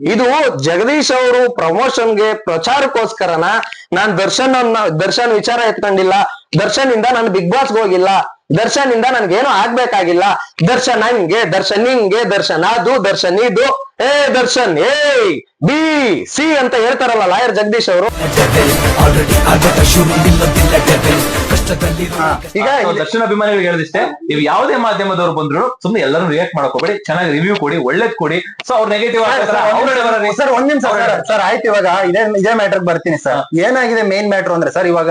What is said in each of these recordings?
ಇದು ಜಗದೀಶ್ ಅವರು ಪ್ರಮೋಷನ್ಗೆ ಪ್ರಚಾರಕ್ಕೋಸ್ಕರನ ನಾನ್ ದರ್ಶನ್ ದರ್ಶನ್ ವಿಚಾರ ಎತ್ಕೊಂಡಿಲ್ಲ. ದರ್ಶನ್ ಇಂದ ನಾನು ಬಿಗ್ ಬಾಸ್ಗೆ ಹೋಗಿಲ್ಲ. ದರ್ಶನ್ ಇಂದ ನನ್ಗೇನು ಆಗ್ಬೇಕಾಗಿಲ್ಲ. ದರ್ಶನ್ ಹಂಗೆ, ದರ್ಶನ್ ಹಿಂಗೆ, ದರ್ಶನ್ ಅದು, ದರ್ಶನ್ ಇದು. ಏ ದರ್ಶನ್ ಏ ಬಿ, ಸಿ ಅಂತ ಹೇಳ್ತಾರಲ್ಲ ಲಾಯರ್ ಜಗದೀಶ್ ಅವರು. ಈಗ ದರ್ಶನ ಅಭಿಮಾನಿಗಳಿಗೆ ಹೇಳಿದಿಷ್ಟೇ ನೀವು ಯಾವುದೇ ಮಾಧ್ಯಮದವ್ರು ಬಂದ್ರು ಸುಮ್ನೆ ಎಲ್ಲರೂ ರಿಯಾಕ್ಟ್ ಮಾಡಕ್ ಹೋಗ್ಬೇಡಿ ಚೆನ್ನಾಗಿ ರಿವ್ಯೂ ಕೊಡಿ ಒಳ್ಳೇದ್ ಕೊಡಿ. ಸೊ ಅವ್ರು ನೆಗೆಟಿವ್ ಸರ್ ಒಂದ್ ನಿಮಿಷ ಸರ್ ಆಯ್ತು ಇವಾಗ ಇದೇ ಇದೇ ಮ್ಯಾಟರ್ ಬರ್ತೀನಿ ಸರ್. ಏನಾಗಿದೆ ಮೇನ್ ಮ್ಯಾಟರ್ ಅಂದ್ರೆ ಸರ್ ಇವಾಗ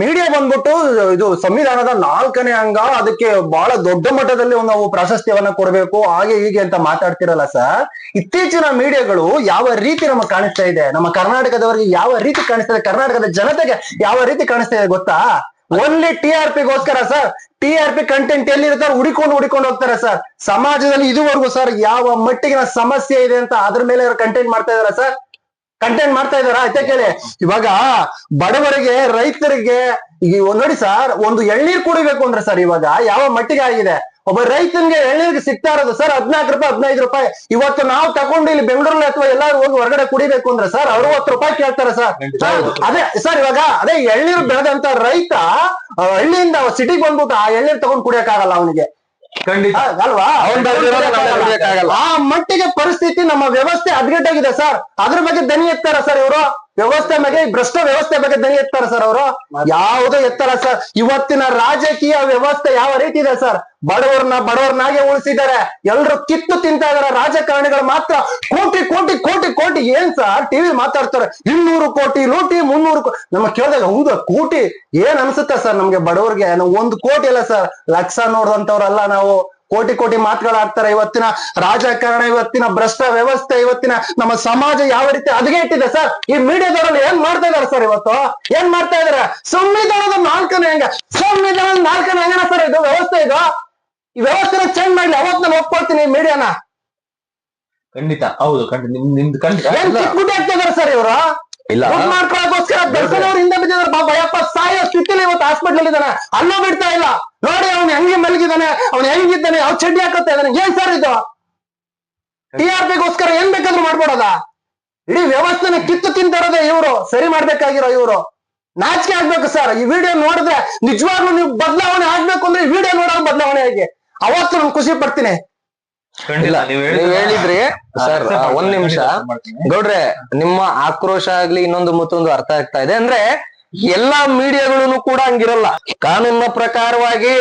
ಮೀಡಿಯಾ ಬಂದ್ಬಿಟ್ಟು ಇದು ಸಂವಿಧಾನದ ನಾಲ್ಕನೇ ಅಂಗ, ಅದಕ್ಕೆ ಬಹಳ ದೊಡ್ಡ ಮಟ್ಟದಲ್ಲಿ ನಾವು ಪ್ರಾಶಸ್ತ್ಯವನ್ನ ಕೊಡಬೇಕು, ಹಾಗೆ ಹೀಗೆ ಅಂತ ಮಾತಾಡ್ತಿರಲ್ಲ ಸರ್ ಇತ್ತೀಚಿನ ಮೀಡಿಯಾಗಳು ಯಾವ ರೀತಿ ನಮಗೆ ಕಾಣಿಸ್ತಾ ಇದೆ? ನಮ್ಮ ಕರ್ನಾಟಕದವರಿಗೆ ಯಾವ ರೀತಿ ಕಾಣಿಸ್ತಾ ಇದೆ? ಕರ್ನಾಟಕದ ಜನತೆಗೆ ಯಾವ ರೀತಿ ಕಾಣಿಸ್ತಾ ಇದೆ ಗೊತ್ತಾ? Only T R ಪಿಗೋಸ್ಕರ sir T R P content ಎಲ್ಲಿರ್ತಾರೆ ಹುಡಿಕೊಂಡು ಹುಡಿಕೊಂಡು ಹೋಗ್ತಾರೆ ಸರ್ ಸಮಾಜದಲ್ಲಿ ಇದುವರೆಗೂ ಸರ್ ಯಾವ ಮಟ್ಟಿಗಿನ ಸಮಸ್ಯೆ ಇದೆ ಅಂತ ಅದ್ರ ಮೇಲೆ ಕಂಟೆಂಟ್ ಮಾಡ್ತಾ ಇದಾರ ಸರ್ ಕಂಟೆಂಟ್ ಮಾಡ್ತಾ ಇದಾರ ಆಯ್ತಾ ಕೇಳಿ. ಇವಾಗ ಬಡವರಿಗೆ ರೈತರಿಗೆ ಈಗ ನೋಡಿ ಸರ್ ಒಂದು ಎಳ್ನೀರ್ ಕುಡಿಬೇಕು ಅಂದ್ರೆ ಸರ್ ಇವಾಗ ಯಾವ ಮಟ್ಟಿಗೆ ಆಗಿದೆ? ಒಬ್ಬ ರೈತನಿಗೆ ಎಳ್ನೀರ್ಗೆ ಸಿಗ್ತಾ ಇರೋದು ಸರ್ ಹದಿನಾಲ್ಕು ರೂಪಾಯಿ ಹದಿನೈದು ರೂಪಾಯಿ. ಇವತ್ತು ನಾವು ತಗೊಂಡು ಇಲ್ಲಿ ಬೆಂಗಳೂರಲ್ಲಿ ಅಥವಾ ಎಲ್ಲಾರು ಹೋಗಿ ಹೊರಗಡೆ ಕುಡಿಬೇಕು ಅಂದ್ರೆ ಸರ್ ಅರವತ್ತು ರೂಪಾಯಿ ಕೇಳ್ತಾರೆ ಸರ್ ಅದೇ ಸರ್ ಇವಾಗ ಅದೇ ಎಳ್ನೀರ್ ಬೆಳೆದಂತ ರೈತ ಹಳ್ಳಿಯಿಂದ ಸಿಟಿಗೆ ಬಂದ್ಬಿಟ್ಟು ಆ ಎಳ್ನೀರ್ ತಗೊಂಡ್ ಕುಡಿಯಕ್ಕಾಗಲ್ಲ ಅವನಿಗೆ. ಖಂಡಿತ. ಅಲ್ವಾ. ಆ ಮಟ್ಟಿಗೆ ಪರಿಸ್ಥಿತಿ ನಮ್ಮ ವ್ಯವಸ್ಥೆ ಹದಗೆಟ್ಟಾಗಿದೆ ಸರ್. ಅದ್ರ ಬಗ್ಗೆ ದನಿ ಎತ್ತಾರ ಸರ್ ಇವರು? ವ್ಯವಸ್ಥೆ ಬಗ್ಗೆ, ಭ್ರಷ್ಟ ವ್ಯವಸ್ಥೆ ಬಗ್ಗೆ ದನಿ ಎತ್ತಾರ ಸರ್ ಅವರು. ಯಾವುದೋ ಎತ್ತರ ಸರ್ ಇವತ್ತಿನ ರಾಜಕೀಯ ವ್ಯವಸ್ಥೆ ಯಾವ ರೀತಿ ಇದೆ ಸರ್ ಬಡವರನ್ನ, ಬಡವರನ್ನಾಗೆ ಉಳಿಸಿದ್ದಾರೆ. ಎಲ್ರು ಕಿತ್ತು ತಿಂತಾ ಇದಾರೆ ರಾಜಕಾರಣಿಗಳು ಮಾತ್ರ ಕೋಟಿ ಕೋಟಿ ಕೋಟಿ ಕೋಟಿ. ಏನ್ ಸರ್ ಟಿವಿ ಮಾತಾಡ್ತಾರೆ. ಇನ್ನೂರು ಕೋಟಿ ಲೂಟಿ, ಮುನ್ನೂರು ನಮ್ಮ ಕೇಳಿದಾಗ ಹೌದು, ಕೋಟಿ. ಏನ್ ಅನ್ಸುತ್ತೆ ಸರ್ ನಮ್ಗೆ ಬಡವರಿಗೆ? ಒಂದು ಕೋಟಿ ಅಲ್ಲ ಸರ್ ಲಕ್ಷ ನೋಡಿದಂತವ್ರಲ್ಲ ನಾವು. ಕೋಟಿ ಕೋಟಿ ಮಾತುಗಳಾಡ್ತಾರೆ ಇವತ್ತಿನ ರಾಜಕಾರಣ ಇವತ್ತಿನ ಭ್ರಷ್ಟ ವ್ಯವಸ್ಥೆ ಇವತ್ತಿನ ನಮ್ಮ ಸಮಾಜ ಯಾವ ರೀತಿ ಹದಗೆಟ್ಟಿದೆ ಸರ್? ಈ ಮೀಡಿಯಾದವರಲ್ಲಿ ಏನ್ ಮಾಡ್ತಾ ಇದಾರೆ ಸರ್ ಇವತ್ತು? ಏನ್ ಮಾಡ್ತಾ ಇದಾರೆ ಸಂವಿಧಾನದ ನಾಲ್ಕನೇ ಹೆಂಗ ಸಂವಿಧಾನದ ನಾಲ್ಕನೇ ಹೆಂಗನ ಸರ್ ಇದು ವ್ಯವಸ್ಥೆ ಇದು. ಈ ವ್ಯವಸ್ಥೆನ ಚೇಂಜ್ ಮಾಡ್ಲಿ ಅವತ್ ನಾನು ಒಪ್ಕೊಳ್ತೀನಿ ಮೀಡಿಯಾನ. ಖಂಡಿತ ಹೌದು ಖಂಡಿತ ನಿಮ್ ನಿಮ್ದು ಖಂಡಿತ. ಏನ್ ಕಿಟ್ಬಿಟ್ಟು ಆಗ್ತಾ ಇದಾರೆ ಸರ್ ಇವರು? ಇಲ್ಲ. ದರ್ಶನ್ ಅವ್ರು ಹಿಂದೆ ಬಿದ್ದಿದ್ದಾರೆ. ಸಾಯೋ ಸ್ಥಿತಿಲಿ ಇವತ್ತು ಹಾಸ್ಪಿಟಲ್ ಇದ್ದಾನೆ. ಅಲ್ಲೂ ಬಿಡ್ತಾ ಇಲ್ಲ. ನೋಡಿ ಅವ್ನು ಹೆಂಗೆ ಮಲಗಿದ್ದಾನೆ ಅವ್ನು ಹೆಂಗಿದ್ದಾನೆ ಯಾವ ಚಡ್ಡಿ ಹಾಕುತ್ತಾ ಇದ್ದಾನೆ. ಏನ್ ಸರ್ ಇದು? ಟಿ ಆರ್ ಪಿಗೋಸ್ಕರ ಏನ್ ಬೇಕಾದ್ರೂ ಮಾಡ್ಬೋದಲ್ಲ? ಇಡೀ ವ್ಯವಸ್ಥೆನ ಕಿತ್ತು ತಿಂತಾರದೆ ಇವರು ಸರಿ ಮಾಡ್ಬೇಕಾಗಿರೋ ಇವರು. ನಾಚಿಕೆ ಆಗ್ಬೇಕು ಸರ್. ಈ ವಿಡಿಯೋ ನೋಡಿದ್ರೆ ನಿಜವಾಗ್ಲೂ ನೀವು ಬದಲಾವಣೆ ಆಗ್ಬೇಕು ಅಂದ್ರೆ ಈ ವಿಡಿಯೋ ನೋಡೋದು ಬದಲಾವಣೆ ಆಗಿ. ಅವತ್ತು ನಾನು ಖುಷಿ ಪಡ್ತೀನಿ. ಇಲ್ಲ ನೀವು ಹೇಳಿದ್ರಿ ಸರ್ ಒಂದ್ ನಿಮಿಷ. ಗೌಡ್ರೆ ನಿಮ್ಮ ಆಕ್ರೋಶ ಆಗ್ಲಿ ಇನ್ನೊಂದು ಮತ್ತೊಂದು ಅರ್ಥ ಆಗ್ತಾ ಇದೆ. ಅಂದ್ರೆ ಎಲ್ಲಾ ಮೀಡಿಯಾಗಳು ಕೂಡ ಹಂಗಿರಲ್ಲ. ಕಾನೂನಿನ ಪ್ರಕಾರವಾಗಿ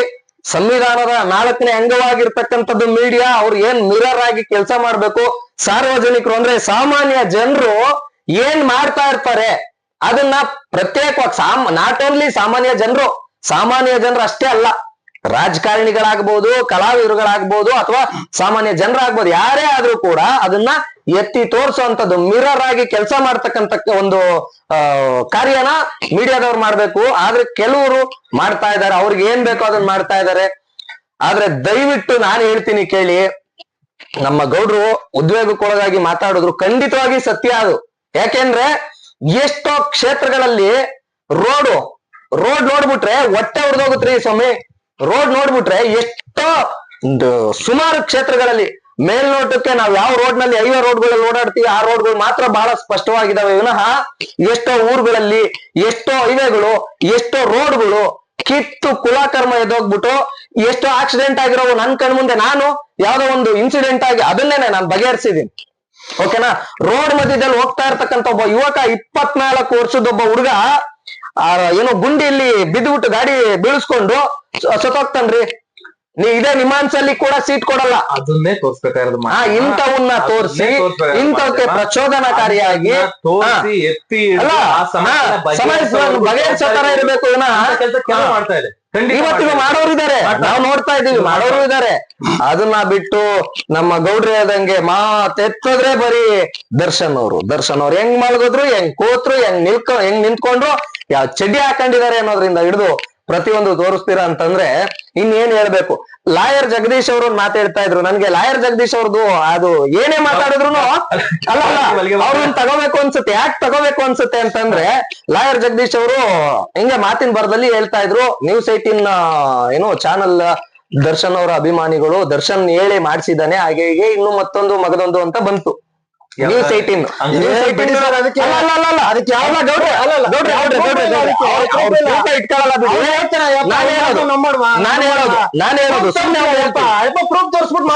ಸಂವಿಧಾನದ ನಾಲ್ಕನೇ ಅಂಗವಾಗಿರ್ತಕ್ಕಂಥದ್ದು ಮೀಡಿಯಾ, ಅವ್ರು ಏನ್ ಮಿರರ್ ಆಗಿ ಕೆಲಸ ಮಾಡ್ಬೇಕು, ಸಾರ್ವಜನಿಕರು ಅಂದ್ರೆ ಸಾಮಾನ್ಯ ಜನರು ಏನ್ ಮಾಡ್ತಾ ಇರ್ತಾರೆ, ಅದನ್ನ ಪ್ರತ್ಯೇಕವಾಗಿ ಸಾಮ್ ನಾಟ್ ಓನ್ಲಿ ಸಾಮಾನ್ಯ ಜನರು ಸಾಮಾನ್ಯ ಜನರು ಅಷ್ಟೇ ಅಲ್ಲ. ರಾಜಕಾರಣಿಗಳಾಗ್ಬೋದು, ಕಲಾವಿದರುಗಳಾಗ್ಬೋದು ಅಥವಾ ಸಾಮಾನ್ಯ ಜನರಾಗ್ಬೋದು, ಯಾರೇ ಆದ್ರೂ ಕೂಡ ಅದನ್ನ ಎತ್ತಿ ತೋರಿಸುವಂತದ್ದು ಮಿರರ್ ಆಗಿ ಕೆಲಸ ಮಾಡ್ತಕ್ಕಂತ ಒಂದು ಕಾರ್ಯನ ಮೀಡಿಯಾದವ್ರು ಮಾಡ್ಬೇಕು. ಆದ್ರೆ ಕೆಲವರು ಮಾಡ್ತಾ ಇದ್ದಾರೆ, ಅವ್ರಿಗೆ ಏನ್ ಬೇಕೋ ಅದನ್ನ ಮಾಡ್ತಾ ಇದ್ದಾರೆ. ಆದ್ರೆ ದಯವಿಟ್ಟು ನಾನು ಹೇಳ್ತೀನಿ ಕೇಳಿ, ನಮ್ಮ ಗೌಡ್ರು ಉದ್ವೇಗಕ್ಕೊಳಗಾಗಿ ಮಾತಾಡಿದ್ರು ಖಂಡಿತವಾಗಿ ಸತ್ಯ ಅದು. ಯಾಕೆಂದ್ರೆ ಎಷ್ಟೋ ಕ್ಷೇತ್ರಗಳಲ್ಲಿ ರೋಡು, ರೋಡ್ ನೋಡ್ಬಿಟ್ರೆ ಹೊಟ್ಟೆ ಹೊಡೆದೋಗುತ್ರಿ ಸ್ವಾಮಿ. ರೋಡ್ ನೋಡ್ಬಿಟ್ರೆ ಎಷ್ಟೋ ಸುಮಾರು ಕ್ಷೇತ್ರಗಳಲ್ಲಿ ಮೇಲ್ನೋಟಕ್ಕೆ ನಾವು ಯಾವ ರೋಡ್ನಲ್ಲಿ ಐವೇ ರೋಡ್ಗಳಲ್ಲಿ ಓಡಾಡ್ತೀವಿ, ಆ ರೋಡ್ಗಳು ಮಾತ್ರ ಬಹಳ ಸ್ಪಷ್ಟವಾಗಿದಾವೆ. ವಿನಃ ಎಷ್ಟೋ ಊರುಗಳಲ್ಲಿ ಎಷ್ಟೋ ಹೈವೇಗಳು, ಎಷ್ಟೋ ರೋಡ್ಗಳು ಕಿತ್ತು ಕುಲಾಕರ್ಮ ಎದ್ದೋಗ್ಬಿಟ್ಟು ಎಷ್ಟೋ ಆಕ್ಸಿಡೆಂಟ್ ಆಗಿರೋ ನನ್ ಕಣ್ ಮುಂದೆ ನಾನು ಯಾವ್ದೋ ಒಂದು ಇನ್ಸಿಡೆಂಟ್ ಆಗಿ ಅದನ್ನೇನೆ ನಾನು ಬಗೆಹರಿಸಿದೀನಿ ಓಕೆನಾ ರೋಡ್ ಮಧ್ಯದಲ್ಲಿ ಹೋಗ್ತಾ ಇರ್ತಕ್ಕಂಥ ಒಬ್ಬ ಯುವಕ ಇಪ್ಪತ್ನಾಲ್ಕು ವರ್ಷದ ಒಬ್ಬ ಹುಡುಗ ಆ ಏನೋ ಗುಂಡಿ ಇಲ್ಲಿ ಬಿದ್ದುಬಿಟ್ಟು ಗಾಡಿ ಬೀಳಿಸ್ಕೊಂಡು ಸತ್ತೋಗ್ತಾನ್ರಿ ನೀ ಇದೇ ನಿಮಾನ್ಸಲ್ಲಿ ಕೂಡ ಸೀಟ್ ಕೊಡಲ್ಲ. ಅದನ್ನೇ ತೋರ್ಸ್ಬೇಕಾಗಿರೋದು ಹಾ ಇಂಥವನ್ನ ತೋರಿಸಿ ಇಂಥವಕ್ಕೆ ಪ್ರಚೋದನಕಾರಿಯಾಗಿ ತೋರಿಸಿ ಎತ್ತಿ ಬಗೆಹರಿಸೋ ತರ ಇರ್ಬೇಕು. ಮಾಡ್ತಾ ಇದೆ. ಇವತ್ತಿಗೂ ಮಾಡೋರು ಇದಾರೆ ನಾವು ನೋಡ್ತಾ ಇದೀವಿ ಮಾಡೋರು ಇದಾರೆ ಅದನ್ನ ಬಿಟ್ಟು ನಮ್ಮ ಗೌಡ್ರಿ ಆದಂಗೆ ಮಾತೆತ್ತದ್ರೆ ಬರೀ ದರ್ಶನ್ ಅವರು. ದರ್ಶನ್ ಅವ್ರು ಹೆಂಗ್ ಮಲಗಿದ್ರು ಹೆಂಗ್ ಕೂತ್ರು ಹೆಂಗ್ ನಿಲ್ಕ ಹೆಂಗ್ ನಿಂತ್ಕೊಂಡ್ರು ಯಾವ ಚಡ್ಡಿ ಹಾಕೊಂಡಿದ್ದಾರೆ ಅನ್ನೋದ್ರಿಂದ ಹಿಡಿದು ಪ್ರತಿಯೊಂದು ತೋರಿಸ್ತೀರಾ ಅಂತಂದ್ರೆ ಇನ್ನೇನ್ ಹೇಳ್ಬೇಕು? ಲಾಯರ್ ಜಗದೀಶ್ ಅವರು ಮಾತಾಡ್ತಾ ಇದ್ರು. ನನ್ಗೆ ಲಾಯರ್ ಜಗದೀಶ್ ಅವ್ರದ್ದು ಅದು ಏನೇ ಮಾತಾಡಿದ್ರು ಅಲ್ಲ ಅವ್ರನ್ನ ತಗೋಬೇಕು ಅನ್ಸುತ್ತೆ. ಯಾಕೆ ತಗೋಬೇಕು ಅನ್ಸುತ್ತೆ ಅಂತಂದ್ರೆ ಲಾಯರ್ ಜಗದೀಶ್ ಅವರು ಹಿಂಗೆ ಮಾತಿನ ಬರದಲ್ಲಿ ಹೇಳ್ತಾ ಇದ್ರು. ನ್ಯೂಸ್ ಏಟೀನ್ ಏನು ಚಾನಲ್ ದರ್ಶನ್ ಅವರ ಅಭಿಮಾನಿಗಳು ದರ್ಶನ್ ಹೇಳಿ ಮಾಡಿಸಿದಾನೆ ಹಾಗೆ ಹೀಗೆ ಇನ್ನು ಮತ್ತೊಂದು ಮಗದೊಂದು ಅಂತ ಬಂತು. ನ್ಯೂಸ್ ಏಟೀನ್ ಅದಕ್ಕೆ- ಯಾವ- ಡೌಟ್ ನಾನ್ ಹೇಳೋದು, ನಾನು ಹೇಳೋದು, ಹೇಳೋದು, ಸುಮ್ನೆ ಪ್ರೂಫ್ ತೋರಿಸ್ಬಿಟ್ಟು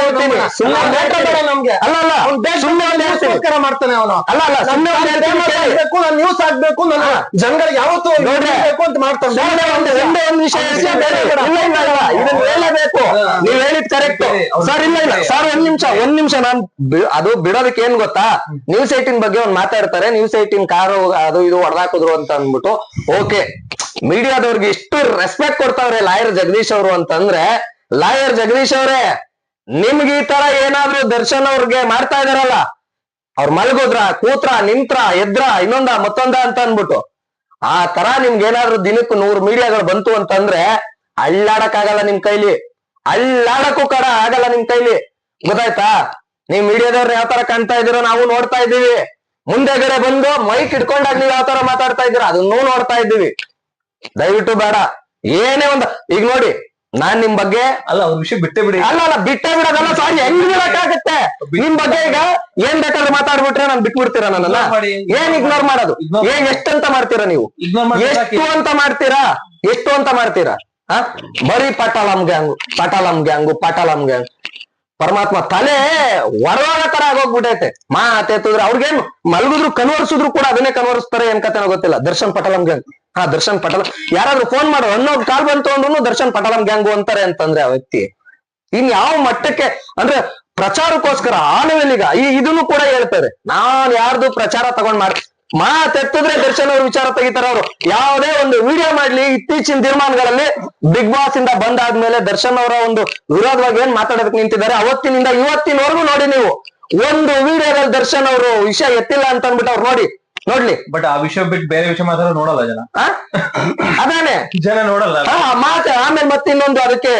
ಹೇಳ್ತೀನಿ. ನಮ್ಗೆ. ಅಲ್ಲ ಅಲ್ಲ. ಹೇಳ್ತೀನಿ. ಮಾಡ್ತಾನೆ ಅವನು. ಅಲ್ಲ ಅಲ್ಲ. ಸುಮ್ಮನೆ ಹೇಳ್ತೀನಿ ನಾನು ನ್ಯೂಸ್ ಆಗ್ಬೇಕು ನಾನು ಹಾ. ಜನಗಳಿಗೆ ಯಾವತ್ತೂ ಅಂತ ಮಾಡ್ತಾನೆ. ಒಂದು ಒಂದೇ ಒಂದು ವಿಷಯ. ಇಲ್ಲ ಇಲ್ಲ ಇಲ್ಲ ಇದನ್ನ ಹೇಳಬೇಕು. ನೀವ್ ಹೇಳಿದ್ ಕರೆಕ್ಟ್ ಸರ್ ಇಲ್ಲ ಇಲ್ಲ. ಸರ್. ಒಂದ್ ನಿಮಿಷ ಒಂದ್ ನಿಮಿಷ. ನಾನು ಅದು ಬಿಡೋದಕ್ಕೆ ಏನ್ ಗೊತ್ತಾ? ನ್ಯೂಸ್ ಏಟಿನ್ ಬಗ್ಗೆ ಒಂದ್ ಮಾತಾಡ್ತಾರೆ ನ್ಯೂಸ್ ಏಟಿನ್ ಕಾರು ಅದು ಇದು ಹೊಡೆದಾಕಿದ್ರು ಅಂತ ಅಂದ್ಬಿಟ್ಟು ಓಕೆ ಮೀಡಿಯಾದವ್ರಿಗೆ ಇಷ್ಟು ರೆಸ್ಪೆಕ್ಟ್ ಕೊಡ್ತಾವ್ರೆ ಲಾಯರ್ ಜಗದೀಶ್ ಅವರು ಅಂತಂದ್ರೆ ಲಾಯರ್ ಜಗದೀಶ್ ಅವರೇ, ನಿಮ್ಗೆ ಈ ತರ ಏನಾದ್ರು ದರ್ಶನ್ ಅವ್ರಿಗೆ ಮಾಡ್ತಾ ಇದಾರಲ್ಲ, ಅವ್ರ ಮಲಗೋದ್ರ, ಕೂತ್ರ, ನಿಂತ್ರ, ಎದ್ರ, ಇನ್ನೊಂದ, ಮತ್ತೊಂದ ಅಂತ ಅನ್ಬಿಟ್ಟು ಆ ತರ ನಿಮ್ಗೆ ಏನಾದ್ರು ದಿನಕ್ಕೂ ನೂರು ಮೀಡಿಯಾಗಳು ಬಂತು ಅಂತಂದ್ರೆ ಅಳ್ಳಾಡಕ್ ಆಗಲ್ಲ ನಿಮ್ ಕೈಲಿ, ಅಳ್ಳಾಡಕ್ಕೂ ಕಡ ಆಗಲ್ಲ ನಿಮ್ ಕೈಲಿ. ಗೊತ್ತಾಯ್ತಾ? ನೀವ್ ಮೀಡಿಯಾದವ್ರು ಯಾವ ತರ ಕಾಣ್ತಾ ಇದೀರೋ ನಾವು ನೋಡ್ತಾ ಇದ್ದೀವಿ. ಮುಂದೆಗಡೆ ಬಂದು ಮೈಕ್ ಇಟ್ಕೊಂಡಾಗ ನೀವ್ ಯಾವ ತರ ಮಾತಾಡ್ತಾ ಇದ್ದೀರಾ? ಅದನ್ನೂ ನೋಡ್ತಾ ಇದ್ದೀವಿ. ದಯವಿಟ್ಟು ಬೇಡ. ಏನೇ ಒಂದು ಈಗ ನೋಡಿ ನಾನ್ ನಿಮ್ ಬಗ್ಗೆ ಅಲ್ಲ ಅವ್ರ ವಿಷಯ ಬಿಟ್ಟೆ ಬಿಡಿ. ಅಲ್ಲ ಅಲ್ಲ ಬಿಟ್ಟೆ ಬಿಡೋದಲ್ಲ ಸಾರಿ ಹೆಂಗ್ ಬಿಡಕ್ಕಾಗತ್ತೆ ನಿಮ್ ಬಗ್ಗೆ ಈಗ ಏನ್ ಬೇಕಾದ್ರೆ ಮಾತಾಡ್ಬಿಟ್ರೆ ನಾನ್ ಬಿಟ್ಬಿಡ್ತೀರಾ ನನ್ನನ್ನ? ಮಾಡಿ. ಏನ್ ಇಗ್ನೋರ್ ಮಾಡೋದು? ಏನ್ ಎಷ್ಟಂತ ಮಾಡ್ತೀರಾ ನೀವು? ಎಷ್ಟು ಅಂತ ಮಾಡ್ತೀರಾ? ಎಷ್ಟು ಅಂತ ಮಾಡ್ತೀರಾ? ಹ? ಬರೀ ಪಟಾಲಂ ಗ್ಯಾಂಗು ಪಟಾಲಂ ಗ್ಯಾಂಗು ಪಟಾಲಂ ಗ್ಯಾಂಗ್ ಪರಮಾತ್ಮ ತಲೆ ಒಡವಾಗ ತರ ಆಗೋಗ್ಬಿಟ್ಟೈತೆ. ಮಾತೆತ್ತಿದ್ರೆ ಅವ್ರಿಗೇನು ಮಲಗಿದ್ರು ಕನ್ವರ್ಸಿದ್ರು ಕೂಡ ಅದನ್ನೇ ಕನ್ವರ್ಸ್ತಾರೆ ಏನ್ ಕತೆನೋ ಗೊತ್ತಿಲ್ಲ. ದರ್ಶನ್ ಪಟಲಂ ಗ್ಯಾಂಗ್ ಹಾ, ದರ್ಶನ್ ಪಟಲಂ. ಯಾರಾದ್ರೂ ಫೋನ್ ಮಾಡೋ. ಅನ್ನೋ ಕಾಲ್ ಬಂತು ಅಂದ್ರೂ ದರ್ಶನ್ ಪಟಲಂ ಗ್ಯಾಂಗು ಅಂತಾರೆ ಅಂತಂದ್ರೆ ಆ ವ್ಯಕ್ತಿ. ಇನ್ ಯಾವ ಮಟ್ಟಕ್ಕೆ ಅಂದ್ರೆ ಪ್ರಚಾರಕ್ಕೋಸ್ಕರ ಆ ಲೆವೆಲ್ಗ ಈ ಇದನ್ನು ಕೂಡ ಹೇಳ್ತಾರೆ. ನಾನ್ ಯಾರ್ದು ಪ್ರಚಾರ ತಗೊಂಡ್ ಮಾಡ್ ಮಾತೆತ್ತಿದ್ರೆ ದರ್ಶನ್ ಅವ್ರ ವಿಚಾರ ತೆಗಿತಾರ ಅವರು. ಯಾವುದೇ ಒಂದು ವಿಡಿಯೋ ಮಾಡ್ಲಿ ಇತ್ತೀಚಿನ ತೀರ್ಮಾನಗಳಲ್ಲಿ ಬಿಗ್ ಬಾಸ್ ಇಂದ ಬಂದಾದ್ಮೇಲೆ ದರ್ಶನ್ ಅವರ ಒಂದು ವಿರೋಧವಾಗಿ ಏನ್ ಮಾತಾಡೋದಕ್ಕೆ ನಿಂತಿದ್ದಾರೆ ಅವತ್ತಿನಿಂದ ಇವತ್ತಿನವರೆಗೂ ನೋಡಿ ನೀವು. ಒಂದು ವಿಡಿಯೋದಲ್ಲಿ ದರ್ಶನ್ ಅವರು ವಿಷಯ ಎತ್ತಿಲ್ಲ ಅಂತ ಅಂದ್ಬಿಟ್ಟು ಅವ್ರು ನೋಡಿ. ನೋಡ್ಲಿ. ಬಟ್ ಆ ವಿಷಯ ಬಿಟ್ಟು ಬೇರೆ ವಿಷಯ ಮಾತ್ರ ನೋಡಲ್ಲ ಜನ. ಅದಾನೆ. ಜನ ನೋಡಲ್ಲ. ಮಾತೆ ಆಮೇಲೆ ಮತ್ತೆ ಇನ್ನೊಂದು ಅದಕ್ಕೆ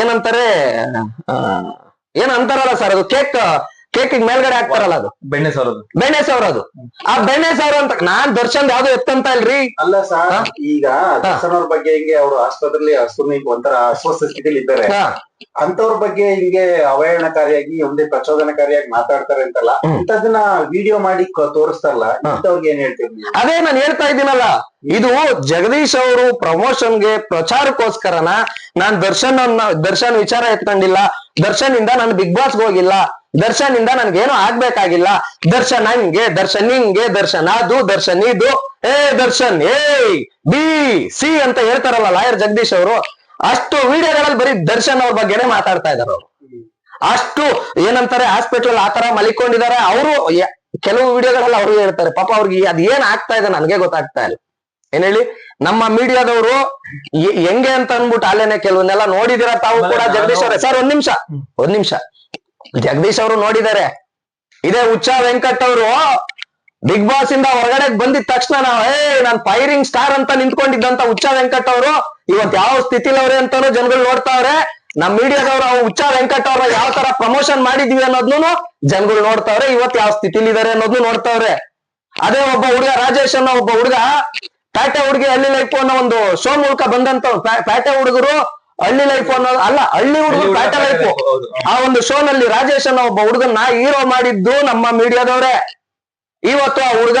ಏನಂತಾರೆ ಏನ್ ಅಂತಾರಲ್ಲ ಸರ್ ಅದು ಕೇಕ್ ಕೇಕ್ ಮೇಲ್ಗಡೆ ಹಾಕ್ತಾರಲ್ಲ ಅದು? ಬೆಣ್ಣೆ ಸರೋದು ಬೆಣ್ಣೆ ಸಾವಿರ ಅದು. ಆ ಬೆಣ್ಣೆ ಸಾವಿರ ಅಂತ ನಾನ್ ದರ್ಶನ್ ಯಾವ್ದು ಎತ್ತಂತ ಇಲ್ರಿ? ಅಲ್ಲ ಸರ್ ಈಗ ದರ್ಶನ್ ಅವ್ರ ಬಗ್ಗೆ ಹಿಂಗೆ ಅವರು ಆಸ್ಪತ್ರೆಯಲ್ಲಿ ಹಸುನಿ ಒಂಥರ ಅಸ್ವಸ್ಥ ಸ್ಥಿತಿಲಿ ಇದ್ದಾರೆ. ಹಾ, ಅಂತವ್ರ ಬಗ್ಗೆ ಹಿಂಗೆ ಅವಹೇಳನಕಾರಿಯಾಗಿ ಒಂದೇ ಪ್ರಚೋದನಕಾರಿಯಾಗಿ ಮಾತಾಡ್ತಾರೆ ಅಂತಲ್ಲ. ಇಂಥದನ್ನ ವಿಡಿಯೋ ಮಾಡಿ ಕ- ತೋರಿಸ್ತಾರಲ್ಲ ಇಂಥವ್ರಿಗೆ ಏನ್ ಹೇಳ್ತೀವಿ ನೀವು? ಅದೇ ನಾನು ಹೇಳ್ತಾ ಇದ್ದೀನಲ್ಲ ಇದು ಜಗದೀಶ್ ಅವರು ಪ್ರಮೋಷನ್ಗೆ ಪ್ರಚಾರಕ್ಕೋಸ್ಕರನ ನಾನ್ ದರ್ಶನ್ ದರ್ಶನ್ ವಿಚಾರ ಎತ್ಕೊಂಡಿಲ್ಲ ದರ್ಶನ್ ಇಂದ ನಾನು ಬಿಗ್ ಬಾಸ್ ಹೋಗಿಲ್ಲ ದರ್ಶನ್ ಇಂದ ನನ್ಗೇನು ಆಗ್ಬೇಕಾಗಿಲ್ಲ. ದರ್ಶನ್ ಹಂಗೆ ದರ್ಶನ್ ಹಿಂಗೆ ದರ್ಶನ್ ಅದು ದರ್ಶನ್ ಇದು. ಏ ದರ್ಶನ್ ಏ ಬಿ ಸಿ ಅಂತ ಹೇಳ್ತಾರಲ್ಲ ಲಾಯರ್ ಜಗದೀಶ್ ಅವರು. ಅಷ್ಟು ವಿಡಿಯೋಗಳಲ್ಲಿ ಬರೀ ದರ್ಶನ್ ಅವ್ರ ಬಗ್ಗೆನೇ ಮಾತಾಡ್ತಾ ಇದಾರೆ ಅವರು. ಅಷ್ಟು ಏನಂತಾರೆ ಹಾಸ್ಪಿಟಲ್ ಆತರ ಮಲಿಕೊಂಡಿದ್ದಾರೆ. ಅವರು ಕೆಲವು ವಿಡಿಯೋಗಳಲ್ಲಿ ಅವರು ಹೇಳ್ತಾರೆ ಪಾಪ ಅವ್ರಿಗೆ ಅದ್ ಏನ್ ಆಗ್ತಾ ಇದೆ ನನ್ಗೆ ಗೊತ್ತಾಗ್ತಾ ಇಲ್ಲ. ಏನ್ ಹೇಳಿ? ನಮ್ಮ ಮೀಡಿಯಾದವರು ಹೆಂಗೆ ಅಂತ ಅನ್ಬಿಟ್ಟು ಅಲ್ಲೇನೆ ಕೆಲವನ್ನೆಲ್ಲ ನೋಡಿದಿರ ತಾವು ಕೂಡ ಜಗದೀಶ್ ಅವರೇ. ಸರ್ ಒಂದ್ ನಿಮಿಷ ಒಂದ್ ನಿಮಿಷ. ಜಗದೀಶ್ ಅವರು ನೋಡಿದ್ದಾರೆ ಇದೇ ಉಚ್ಚಾ ವೆಂಕಟ್ ಅವರು ಬಿಗ್ ಬಾಸ್ ಇಂದ ಹೊರಗಡೆ ಬಂದಿದ ತಕ್ಷಣ ನಾವು ಏ ನಾನ್ ಫೈರಿಂಗ್ ಸ್ಟಾರ್ ಅಂತ ನಿಂತ್ಕೊಂಡಿದ್ದಂತ ಉಚ್ಚಾ ವೆಂಕಟ್ ಅವರು, ಇವತ್ ಯಾವ ಸ್ಥಿತಿಲವ್ರೆ ಅಂತಾನು ಜನಗಳು ನೋಡ್ತಾವ್ರೆ ನಮ್ ಮೀಡಿಯಾದವ್ರು ಉಚ್ಚಾ ವೆಂಕಟ್ ಅವ್ರ ಯಾವ ತರ ಪ್ರಮೋಷನ್ ಮಾಡಿದ್ವಿ ಅನ್ನೋದ್ನು ಜನಗಳು ನೋಡ್ತಾವ್ರೆ ಇವತ್ ಯಾವ ಸ್ಥಿತಿಲಿ ಇದಾರೆ ಅನ್ನೋದ್ನು ನೋಡ್ತಾವ್ರೆ ಅದೇ ಒಬ್ಬ ಹುಡುಗ, ರಾಜೇಶ್ ಅನ್ನೋ ಒಬ್ಬ ಹುಡುಗ, ಪ್ಯಾಟೆ ಹುಡುಗಿ ಅಲ್ಲಿ ಲೈಫ್ ಅನ್ನೋ ಒಂದು ಶೋ ಮೂಲಕ ಬಂದಂತ ಪ್ಯಾ- ಪ್ಯಾಟೆ ಹುಡುಗರು ಹಳ್ಳಿ ಲೈಫ್ ಅನ್ನೋದು ಅಲ್ಲ ಹಳ್ಳಿ ಹುಡುಗರು ಕಾಟ ಲೈಫ್ ಆ ಒಂದು ಶೋ ನಲ್ಲಿ ರಾಜೇಶ್ ಅನ್ನೋ ಒಬ್ಬ ಹುಡುಗನ್ನ ಹೀರೋ ಮಾಡಿದ್ದು ನಮ್ಮ ಮೀಡಿಯಾದವ್ರೆ. ಇವತ್ತು ಆ ಹುಡುಗ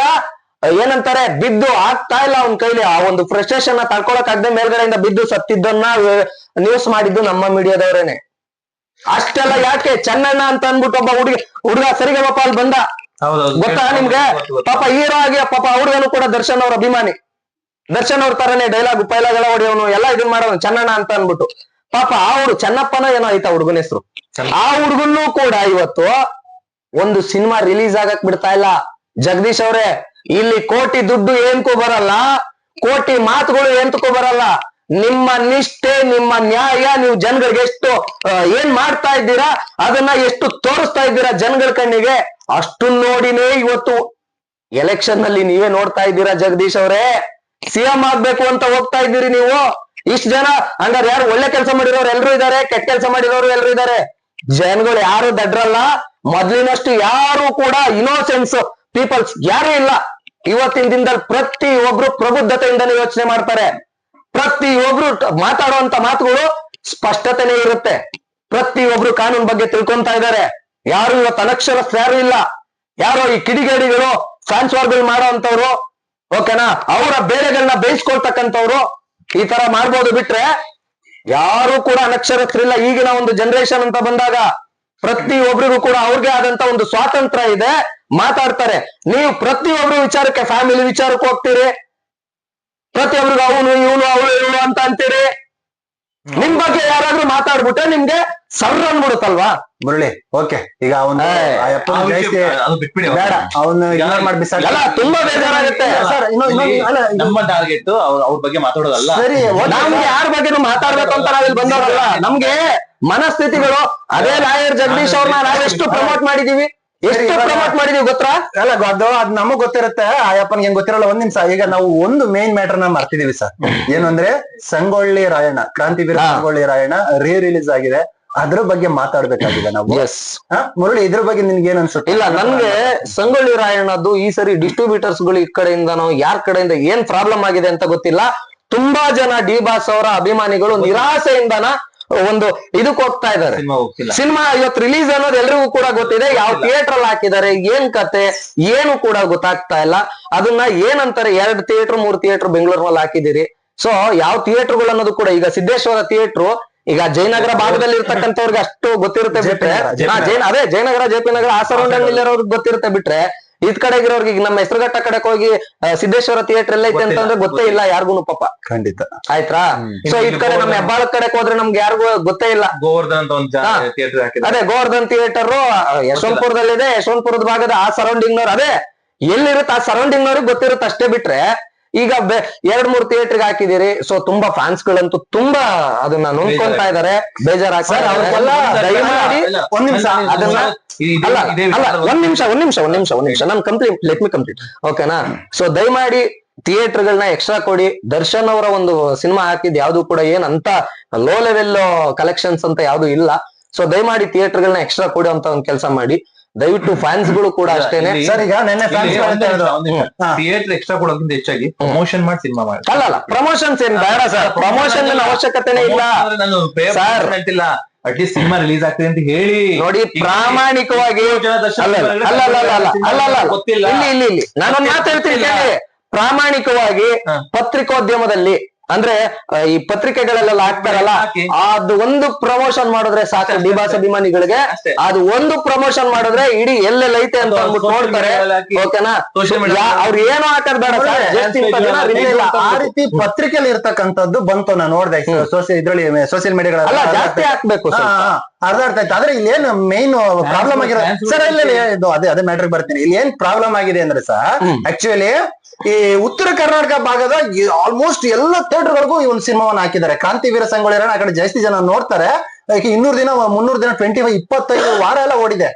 ಏನಂತಾರೆ ಬಿದ್ದು ಆಗ್ತಾ ಇಲ್ಲ ಅವನ್ ಕೈಲಿ. ಆ ಒಂದು ಫ್ರಸ್ಟ್ರೇಷನ್ನ ತಡ್ಕೊಳಕ್ ಆಗದೆ ಮೇಲ್ಗಡೆಯಿಂದ ಬಿದ್ದು ಸತ್ತಿದ್ದನ್ನ ನ್ಯೂಸ್ ಮಾಡಿದ್ದು ನಮ್ಮ ಮೀಡಿಯಾದವ್ರೇನೆ. ಅಷ್ಟೆಲ್ಲ ಯಾಕೆ? ಚೆನ್ನಣ್ಣ ಅಂತ ಅಂದ್ಬಿಟ್ಟು ಒಬ್ಬ ಹುಡುಗ ಹುಡುಗ ಪಾಪ ಅಲ್ಲಿ ಬಂದ. ಗೊತ್ತಾ ನಿಮ್ಗೆ. ಪಾಪ ಹೀರೋ ಆಗಿ ಪಾಪ ಹುಡುಗನು ಕೂಡ ದರ್ಶನ್ ಅವ್ರ ಅಭಿಮಾನಿ. ದರ್ಶನ್ ಅವ್ರ ತರನೇ ಡೈಲಾಗ್ ಪೈಲಾಗ್ ಎಲ್ಲ ಹೊಡೆಯೋನು ಎಲ್ಲ ಇದನ್ ಮಾಡೋನು ಚನ್ನಣ್ಣ ಅಂತ ಅನ್ಬಿಟ್ಟು ಪಾಪ ಆ ಹುಡುಗ ಚೆನ್ನಪ್ಪನ ಏನೋ ಆಯ್ತಾ ಹುಡುಗನ ಹೆಸರು. ಆ ಹುಡುಗನ್ನು ಕೂಡ ಇವತ್ತು ಒಂದು ಸಿನಿಮಾ ರಿಲೀಸ್ ಆಗಕ್ ಬಿಡ್ತಾ ಇಲ್ಲ. ಜಗದೀಶ್ ಅವ್ರೆ ಇಲ್ಲಿ ಕೋಟಿ ದುಡ್ಡು ಏನ್ಕೋ ಬರಲ್ಲ. ಕೋಟಿ ಮಾತುಗಳು ಏನ್ಕೋ ಬರಲ್ಲ. ನಿಮ್ಮ ನಿಷ್ಠೆ ನಿಮ್ಮ ನ್ಯಾಯ ನೀವು ಜನಗಳಿಗೆ ಎಷ್ಟು ಏನ್ ಮಾಡ್ತಾ ಇದ್ದೀರಾ ಅದನ್ನ ಎಷ್ಟು ತೋರಿಸ್ತಾ ಇದ್ದೀರಾ ಜನಗಳ ಕಣ್ಣಿಗೆ ಅಷ್ಟು ನೋಡಿನೇ ಇವತ್ತು ಎಲೆಕ್ಷನ್ನಲ್ಲಿ ನೀವೇ ನೋಡ್ತಾ ಇದ್ದೀರಾ ಜಗದೀಶ್ ಅವರೇ. ಸಿಎಂ ಆಗ್ಬೇಕು ಅಂತ ಹೋಗ್ತಾ ಇದ್ದೀರಿ ನೀವು. ಇಷ್ಟ ಜನ ಹಂಗಾರೆ ಯಾರು ಒಳ್ಳೆ ಕೆಲಸ ಮಾಡಿರೋರು ಎಲ್ರು ಇದಾರೆ ಕೆಟ್ಟ ಕೆಲಸ ಮಾಡಿರೋರು ಎಲ್ರು ಇದಾರೆ ಜನಗಳು ಯಾರು ದಡ್ರಲ್ಲ. ಮೊದ್ಲಿನಷ್ಟು ಯಾರು ಕೂಡ ಇನೋಸೆನ್ಸ್ ಪೀಪಲ್ಸ್ ಯಾರು ಇಲ್ಲ. ಇವತ್ತಿನ ದಿನದಲ್ಲಿ ಪ್ರತಿ ಒಬ್ರು ಪ್ರಬುದ್ಧತೆಯಿಂದಲೇ ಯೋಚನೆ ಮಾಡ್ತಾರೆ. ಪ್ರತಿ ಒಬ್ರು ಮಾತಾಡುವಂತ ಮಾತುಗಳು ಸ್ಪಷ್ಟತೆನೇ ಇರುತ್ತೆ. ಪ್ರತಿ ಒಬ್ರು ಕಾನೂನು ಬಗ್ಗೆ ತಿಳ್ಕೊಂತಾ ಇದಾರೆ ಯಾರು ಇವತ್ತು ಅನಕ್ಷರಸ್ಥ ಯಾರು ಇಲ್ಲ. ಯಾರೋ ಈ ಕಿಡಿಗೇಡಿಗಳು ಫ್ಯಾನ್ಸ್ ವಾರ್ಗಳು ಮಾಡೋ ಅಂತವ್ರು ಓಕೆನಾ? ಅವರ ಬೇಳೆಗಳನ್ನ ಬೇಯಿಸ್ಕೊಳ್ತಕ್ಕಂಥವ್ರು ಈ ತರ ಮಾಡ್ಬೋದು ಬಿಟ್ರೆ ಯಾರು ಕೂಡ ಅನಕ್ಷರಸ್ಥರಿಲ್ಲ. ಈಗಿನ ಒಂದು ಜನರೇಷನ್ ಅಂತ ಬಂದಾಗ ಪ್ರತಿ ಒಬ್ರಿಗೂ ಕೂಡ ಅವ್ರಿಗೆ ಆದಂತ ಒಂದು ಸ್ವಾತಂತ್ರ್ಯ ಇದೆ. ಮಾತಾಡ್ತಾರೆ. ನೀವು ಪ್ರತಿಯೊಬ್ರು ವಿಚಾರಕ್ಕೆ ಫ್ಯಾಮಿಲಿ ವಿಚಾರಕ್ಕೆ ಹೋಗ್ತೀರಿ. ಪ್ರತಿಯೊಬ್ರಿಗೂ ಅವನು ಇವನು ಅವಳು ಇವಳು ಅಂತ ಅಂತೀರಿ. ನಿಮ್ ಬಗ್ಗೆ ಯಾರಾದ್ರೂ ಮಾತಾಡ್ಬಿಟ್ಟೆ ನಿಮ್ಗೆ ಸರ್ ಅನ್ಬಿಡುತ್ತಲ್ವಾ? ಮುರಳಿ ಓಕೆ. ಈಗ ಅವನು ಬೇಡ ಅವನು ಮಾಡಿ ಬಿಸಾಕಿ. ತುಂಬಾ ಬೇಜಾರಾಗುತ್ತೆ. ನಮ್ಮ ಟಾರ್ಗೆಟ್ ಅವ್ರ ಬಗ್ಗೆ ಮಾತಾಡೋದಲ್ಲ. ಸರಿ ನಮ್ಗೆ ಯಾರ ಬಗ್ಗೆನೂ ಮಾತಾಡ್ಬೇಕು ಅಂತ ನಾವಿಲ್ಲಿ ಬಂದವರಲ್ಲ. ನಮ್ಗೆ ಮನಸ್ಥಿತಿಗಳು ಅದೇ ಲಾಯರ್ ಜಗದೀಶ್ ಅವ್ರನ್ನ ನಾವೆಷ್ಟು ಪ್ರಮೋಟ್ ಮಾಡಿದೀವಿ. ಎಷ್ಟು ಪ್ರಮೋಟ್ ಮಾಡಿದೀವಿ ಗೊತ್ತಾ? ಅಲ್ಲ ಅದು ಅದ್ ನಮಗ್ ಗೊತ್ತಿರುತ್ತೆ. ಆ ಏನ್ ಹೆಂಗ್ ಗೊತ್ತಿರಲ್ಲ ಒಂದ್ ನಿಮಿಷ. ಈಗ ನಾವು ಒಂದು ಮೇನ್ ಮ್ಯಾಟರ್ನ ಮಾಡ್ತಿದೀವಿ ಸರ್. ಏನು ಅಂದ್ರೆ ಸಂಗೊಳ್ಳಿ ರಾಯಣ್ಣ ಕ್ರಾಂತಿವೀರ. ಸಂಗೊಳ್ಳಿ ರಾಯಣ್ಣ ರೀ ರಿಲೀಸ್ ಆಗಿದೆ. ಅದ್ರ ಬಗ್ಗೆ ಮಾತಾಡ್ಬೇಕಾಗಿದೆ ನಾವು? ಮುರಳಿ ಇದ್ರ ಬಗ್ಗೆ ನಿನ್ಗೆ ಏನ್ ಅನ್ಸುತ್ತೆ? ಇಲ್ಲ ನನ್ಗೆ ಸಂಗೊಳ್ಳಿ ರಾಯಣ್ಣದ್ದು ಈ ಸರಿ ಡಿಸ್ಟ್ರಿಬ್ಯೂಟರ್ಸ್ಗಳು ಈ ಕಡೆಯಿಂದನೋ ಯಾರ ಕಡೆಯಿಂದ ಏನ್ ಪ್ರಾಬ್ಲಮ್ ಆಗಿದೆ ಅಂತ ಗೊತ್ತಿಲ್ಲ. ತುಂಬಾ ಜನ ಡಿ ಬಾಸ್ ಅವರ ಅಭಿಮಾನಿಗಳು ನಿರಾಸೆಯಿಂದನ ಒಂದು ಇದಕ್ ಹೋಗ್ತಾ ಇದಾರೆ ಸಿನಿಮಾ ಇವತ್ತು ರಿಲೀಸ್ ಅನ್ನೋದು ಎಲ್ರಿಗೂ ಕೂಡ ಗೊತ್ತಿದೆ. ಯಾವ ಥಿಯೇಟರ್ ಅಲ್ಲಿ ಹಾಕಿದ್ದಾರೆ ಏನ್ ಕತೆ ಏನು ಕೂಡ ಗೊತ್ತಾಗ್ತಾ ಇಲ್ಲ. ಅದನ್ನ ಏನಂತಾರೆ ಎರಡ್ ಥಿಯೇಟರ್ ಮೂರ್ ಥಿಯೇಟರ್ ಬೆಂಗಳೂರಿನಲ್ಲಿ ಹಾಕಿದಿರಿ ಸೊ ಯಾವ ಥಿಯೇಟರ್ಗಳು ಅನ್ನೋದು ಕೂಡ ಈಗ ಸಿದ್ದೇಶ್ವರ ಥಿಯೇಟರ್ ಈಗ ಜಯನಗರ ಭಾಗದಲ್ಲಿ ಇರ್ತಕ್ಕಂಥವ್ರಿಗೆ ಅಷ್ಟು ಗೊತ್ತಿರುತ್ತೆ ಬಿಟ್ರೆ. ಜೈನ್ ಅದೇ ಜಯನಗರ ಜೆ ಪಿ ನಗರ ಆ ಸರೌಂಡಿಂಗ್ ಇಲ್ಲಿರೋರ್ಗೆ ಗೊತ್ತಿರುತ್ತೆ ಬಿಟ್ರೆ ಇದ್ ಕಡೆಗೆ ಇರೋರ್ಗೆ ಈಗ ನಮ್ಮ ಹೆಸರುಘಟ್ಟ ಕಡೆ ಹೋಗಿ ಸಿದ್ದೇಶ್ವರ ಥಿಯೇಟರ್ ಎಲ್ಲ ಐತೆ ಅಂತಂದ್ರೆ ಗೊತ್ತೇ ಇಲ್ಲ ಯಾರಿಗೂ ಪಾಪ. ಖಂಡಿತ. ಆಯ್ತಾ ಸೊ ಇದ್ ಕಡೆ ನಮ್ಮ ಹೆಬ್ಬಾಳ ಕಡೆ ಹೋದ್ರೆ ನಮ್ಗೆ ಯಾರಿಗೂ ಗೊತ್ತೇ ಇಲ್ಲ. ಗೋವರ್ಧನ್ ಅಂತ ಒಂದು ಥಿಯೇಟರ್ ಹಾಕಿದ್ದಾರೆ. ಅದೇ ಗೋವರ್ಧನ್ ಥಿಯೇಟರ್ ಯಶವಂತಪುರದಲ್ಲಿದೆ. ಯಶವಂತಪುರದ ಭಾಗದ ಆ ಸರೌಂಡಿಂಗ್ ನವ್ರು ಅದೇ ಎಲ್ಲಿರುತ್ತೆ ಆ ಸರೌಂಡಿಂಗ್ ನವ್ರಿಗೆ ಗೊತ್ತಿರುತ್ತೆ ಅಷ್ಟೇ ಬಿಟ್ರೆ ಈಗ ಎರಡ್ ಮೂರ್ ಥಿಯೇಟರ್ ಹಾಕಿದಿರಿ ಸೊ ತುಂಬಾ ಫ್ಯಾನ್ಸ್ ಗಳಂತೂ ತುಂಬಾ ಅದನ್ನ ನೋಡ್ಕೊಂತಾ ಇದಾರೆ. ಬೇಜಾರಾಗ್ತಾರೆ ಒಂದ್ ನಿಮಿಷ, ಅದನ್ನ ಅಲ್ಲ ಅಲ್ಲ ಒಂದ್ ನಿಮಿಷ ಒಂದ್ ನಿಮಿಷ ಒಂದ್ ನಿಮಿಷ ಒಂದ್ ನಿಮಿಷ. ನಾನು ಕಂಪ್ಲೀಟ್ ಲೆಟ್ ಮಿ ಕಂಪ್ಲೀಟ್ ಓಕೆನಾ ಸೊ ದಯಮಾಡಿ ಥಿಯೇಟರ್ ಗಳನ್ನ ಎಕ್ಸ್ಟ್ರಾ ಕೊಡಿ. ದರ್ಶನ್ ಅವರ ಒಂದು ಸಿನಿಮಾ ಹಾಕಿದ್ ಯಾವ್ದು ಕೂಡ ಏನ್ ಅಂತ ಲೋ ಲೆವೆಲ್ ಕಲೆಕ್ಷನ್ಸ್ ಅಂತ ಯಾವ್ದು ಇಲ್ಲ. ಸೊ ದಯಮಾಡಿ ಥಿಯೇಟರ್ ಗಳನ್ನ ಎಕ್ಸ್ಟ್ರಾ ಕೊಡಿ ಅಂತ ಒಂದ್ ಕೆಲಸ ಮಾಡಿ. ದಯವಿಟ್ಟು ಫ್ಯಾನ್ಸ್ಗಳು ಕೂಡ ಅಷ್ಟೇನೆ. ಸರ್ ಈಗ ನೆನ್ನೆ ಫ್ಯಾನ್ಸ್ ಥಿಯೇಟರ್ ಎಕ್ಸ್ಟ್ರಾ ಕೊಡೋಕ್ಕಿಂತ ಹೆಚ್ಚಾಗಿ ಪ್ರಮೋಷನ್ ಮಾಡಿ ಸಿನಿಮಾ ಮಾಡಿ. ಅಲ್ಲ ಅಲ್ಲ ಪ್ರಮೋಷನ್ಸ್ ಏನ್ ಬೇಡ ಸರ್ ಪ್ರಮೋಷನ್ ಅವಶ್ಯಕತೆನೇ ಇಲ್ಲ. ನಾನು ಸರ್ ಹೇಳ್ತಿಲ್ಲ. ಅಟ್ ಸಿನಿಮಾ ರಿಲೀಸ್ ಆಗ್ತದೆ ಅಂತ ಹೇಳಿ. ನೋಡಿ ಪ್ರಾಮಾಣಿಕವಾಗಿ ಗೊತ್ತಿಲ್ಲ. ಇಲ್ಲಿ ಇಲ್ಲಿ ನಾನು ಮಾತು ಹೇಳ್ತೀನಿ ಪ್ರಾಮಾಣಿಕವಾಗಿ ಪತ್ರಿಕೋದ್ಯಮದಲ್ಲಿ ಅಂದ್ರೆ ಈ ಪತ್ರಿಕೆಗಳಲ್ಲೆಲ್ಲ ಹಾಕ್ತಾರಲ್ಲ ಹಾಕಿ. ಅದು ಒಂದು ಪ್ರಮೋಷನ್ ಮಾಡಿದ್ರೆ ಸಾಕು ಡಿಬಾಸ್ ಅಭಿಮಾನಿಗಳಿಗೆ. ಅದು ಒಂದು ಪ್ರಮೋಷನ್ ಮಾಡಿದ್ರೆ ಇಡೀ ಎಲ್ಲೆಲ್ಲ ಐತೆ ಅಂತ ಅದು ಅಂದ್ಬಿಟ್ಟು ನೋಡ್ತಾರೆ. ಓಕೆನಾ ಅವ್ರು ಏನೋ ಹಾಕದ್ ಬೇಡ ಆ ರೀತಿ ಪತ್ರಿಕೆಯಲ್ಲಿ ಇರ್ತಕ್ಕಂಥದ್ದು ಬಂತು ನಾನು ನೋಡ್ದೆ. ಸೋಶಿಯಲ್ ಇದ್ರಲ್ಲಿ ಸೋಷಿಯಲ್ ಮೀಡಿಯಾಗಳ ಜಾಸ್ತಿ ಹಾಕ್ಬೇಕು. ಅರ್ಧ ಅರ್ಥ ಆಯ್ತು. ಆದ್ರೆ ಇಲ್ಲಿ ಏನು ಮೇನ್ ಪ್ರಾಬ್ಲಮ್ ಆಗಿರೋ ಸರ್ ಇಲ್ಲ ಇಲ್ಲ, ಇದು ಅದೇ ಅದೇ ಮ್ಯಾಟ್ರಿಗೆ ಬರ್ತೀನಿ. ಇಲ್ಲಿ ಏನ್ ಪ್ರಾಬ್ಲಮ್ ಆಗಿದೆ ಅಂದ್ರೆ ಸರ್ ಆಕ್ಚುಲಿ ಈ ಉತ್ತರ ಕರ್ನಾಟಕ ಭಾಗದ ಆಲ್ಮೋಸ್ಟ್ ಎಲ್ಲ ಥಿಯೇಟರ್ಗಳಿಗೂ ಈ ಒಂದು ಸಿನಿಮಾವನ್ನ ಹಾಕಿದ್ದಾರೆ. ಕ್ರಾಂತಿವೀರ ಸಂಗೊಳ್ಳಿ ಆ ಕಡೆ ಜಾಸ್ತಿ ಜನ ನೋಡ್ತಾರೆ. ಈಗ ಇನ್ನೂರು ದಿನ ಮುನ್ನೂರು ದಿನ ಟ್ವೆಂಟಿ ಫೈವ್ ಇಪ್ಪತ್ತೈದು ವಾರ ಎಲ್ಲ ಓಡಿದೆ.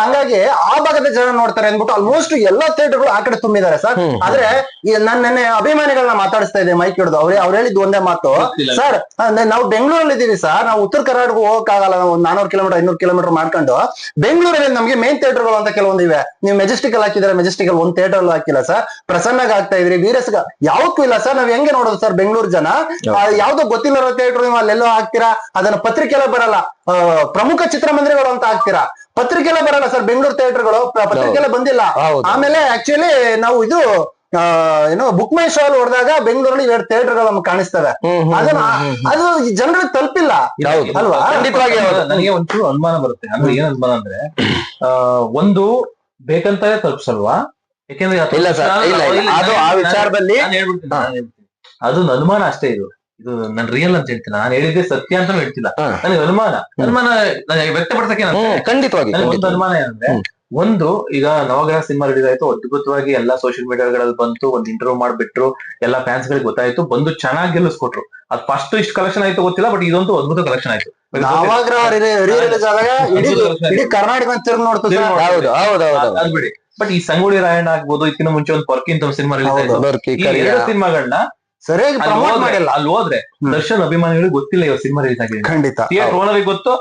ಹಂಗಾಗಿ ಆ ಭಾಗದ ಜನ ನೋಡ್ತಾರೆ ಅಂದ್ಬಿಟ್ಟು ಆಲ್ಮೋಸ್ಟ್ ಎಲ್ಲಾ ಥಿಯೇಟರ್ಗಳು ಆ ಕಡೆ ತುಂಬಿದ್ದಾರೆ ಸರ್. ಆದ್ರೆ ನಾನು ನಾನ್ ನೆನ್ನೆ ಅಭಿಮಾನಿಗಳನ್ನ ಮಾತಾಡಿಸ್ತಾ ಇದ್ದೆ ಮೈಕ್ ಹಿಡಿದು. ಅವ್ರೆ ಅವ್ರು ಹೇಳಿದ್ ಒಂದೇ ಮಾತು. ಸರ್ ನಾವು ಬೆಂಗಳೂರಲ್ಲಿ ಇದೀವಿ ಸರ್. ನಾವು ಉತ್ತರ ಕರ್ನಾಟಕ ಹೋಗಕ್ಕಾಗಲ್ಲ. ನಾವು ಒಂದ್ ನಾನೂರು ಕಿಲೋಮೀಟರ್ ಐನೂರು ಕಿಲೋಮೀಟರ್ ಮಾಡ್ಕೊಂಡು ಬೆಂಗಳೂರಲ್ಲಿ ನಮಗೆ ಮೇನ್ ಥಿಯೇಟರ್ಗಳು ಅಂತ ಕೆಲವೊಂದು ಇವೆ. ನೀವು ಮೆಜೆಸ್ಟಿಕ್ ಅಲ್ಲಿ ಹಾಕಿದ್ರೆ ಮೆಜೆಸ್ಟಿಕಲ್ ಅಲ್ಲಿ ಒಂದ್ ಥಿಯೇಟರ್ ಹಾಕಿಲ್ಲ ಸರ್. ಪ್ರಸನ್ನಾಗ ಆಗ್ತಾ ಇದ್ರಿ ವೀರಸ್ಗ. ಯಾವಕ್ಕೂ ಇಲ್ಲ ಸರ್. ನಾವ್ ಹೆಂಗೆ ನೋಡೋದು ಸರ್ ಬೆಂಗಳೂರು ಜನ? ಯಾವ್ದು ಗೊತ್ತಿಲ್ಲ ಥಿಯೇಟರ್ ನೀವು ಅಲ್ಲೆಲ್ಲೋ ಹಾಕ್ತೀರಾ? ಅದನ್ನ ಪತ್ರಿಕೆಲ್ಲ ಬರಲ್ಲ. ಆ, ಪ್ರಮುಖ ಚಿತ್ರಮಂದಿರಗಳು ಅಂತ ಹಾಕ್ತೀರಾ? ಪತ್ರಿಕೆಲ್ಲ ಬರಲ್ಲ ಸರ್ ಬೆಂಗಳೂರು ಥಿಯೇಟರ್ಗಳು. ಪತ್ರಿಕೆಲ್ಲ ಬಂದಿಲ್ಲ. ಆಮೇಲೆ ಆಕ್ಚುಲಿ ನಾವು ಇದು ಆ, ಏನೋ ಬುಕ್ ಮೈ ಶೋ ಅಲ್ಲಿ ಹೊಡೆದಾಗ ಬೆಂಗಳೂರಲ್ಲಿ ಎರಡು ಥಿಯೇಟರ್ಗಳು ನಮ್ಗೆ ಕಾಣಿಸ್ತವೆ. ಅದನ್ನ. ಅದು ಜನರಿಗೆ ತಲುಪಿಲ್ಲ. ಹೌದು. ಅಲ್ವಾ? ಖಂಡಿತವಾಗಿ ಹೌದು. ನನಗೆ ಒಂಚೂರು ಅನುಮಾನ ಬರುತ್ತೆ. ಅಂದ್ರೆ ಏನ್ ಅನುಮಾನ ಅಂದ್ರೆ ಆ, ಒಂದು ಬೇಕಂತಾನೆ ತಲುಪಿಸಲ್ವಾ? ಯಾಕೆಂದ್ರೆ ಅದು ಇಲ್ಲ ಸರ್ ಇಲ್ಲ ಇಲ್ಲ. ಅದು ಆ ವಿಚಾರದಲ್ಲಿ ನಾನು ಹೇಳ್ಬಿಡ್ತೀನಿ, ನಾನು ಹೇಳ್ಬಿಡ್ತೀನಿ. ಅದು ಅನುಮಾನ ಅಷ್ಟೇ ಇದು. ಇದು ನನ್ ರಿಯಲ್ ಅಂತ ಹೇಳ್ತೀನಿ. ನಾನು ಹೇಳಿದ್ದೆ ಸತ್ಯ ಅಂತ ಹೇಳ್ತಿಲ್ಲ. ನನಗೆ ಅನುಮಾನ. ಅನುಮಾನ ನನಗೆ ವ್ಯಕ್ತಪಡಿಸಕ್ಕೆ ಖಂಡಿತವಾಗಿ ಒಂದು. ಅನುಮಾನ ಏನಂದ್ರೆ ಒಂದು ಈಗ ನವಗ್ರಹ ಸಿನಿಮಾ ರಿಲೀಸ್ ಆಯ್ತು ಅದ್ಭುತವಾಗಿ ಎಲ್ಲಾ ಸೋಷಿಯಲ್ ಮೀಡಿಯಾಗಳಲ್ಲಿ ಬಂತು ಒಂದು ಇಂಟರ್ವ್ಯೂ ಮಾಡ್ಬಿಟ್ರು ಎಲ್ಲಾ ಫ್ಯಾನ್ಸ್ ಗಳಿಗೆ ಗೊತ್ತಾಯ್ತು ಬಂದು ಚೆನ್ನಾಗಿ ಗೆಲ್ಲಿಸ್ಕೊಟ್ರು. ಅದ್ ಫಸ್ಟ್ ಇಷ್ಟು ಕಲೆಕ್ಷನ್ ಆಯ್ತು ಗೊತ್ತಿಲ್ಲ ಬಟ್ ಇದೊಂದು ಅದ್ಭುತ ಕಲೆಕ್ಷನ್ ಆಯ್ತು. ರಿಲೀಸ್ ಆದಾಗ ಇಡೀ ಕರ್ನಾಟಕ ತಿರುಗಿ ಹೌದು ಹೌದು. ಬಟ್ ಈ ಸಂಗೊಳ್ಳಿ ರಾಯಣ್ಣ ಆಗ್ಬೋದು ಇದಕ್ಕಿಂತ ಮುಂಚೆ ಒಂದು ಪರ್ಕಿಂತ ಸಿನಿಮಾ ರಿಲೀಸ್ ಆಯ್ತು. ಸಿನಿಮಾಗಳನ್ನ ಸರಿಯಾಗಿ ಪ್ರಮೋಟ್ ಹೋದ್ರೆ ಮಾಡಿಲ್ಲ. ಅಲ್ಲಿ ಹೋದ್ರೆ. ದರ್ಶನ್ ಅಭಿಮಾನಿಗಳಿಗೆ ಗೊತ್ತಿಲ್ಲ ಇವಾಗ ಸಿನಿಮಾ ರಿಲೀಸ್ ಆಗಿದೆ ಖಂಡಿತ ಥಿಯೇಟರ್ ಓನರಿಗೆ ಗೊತ್ತು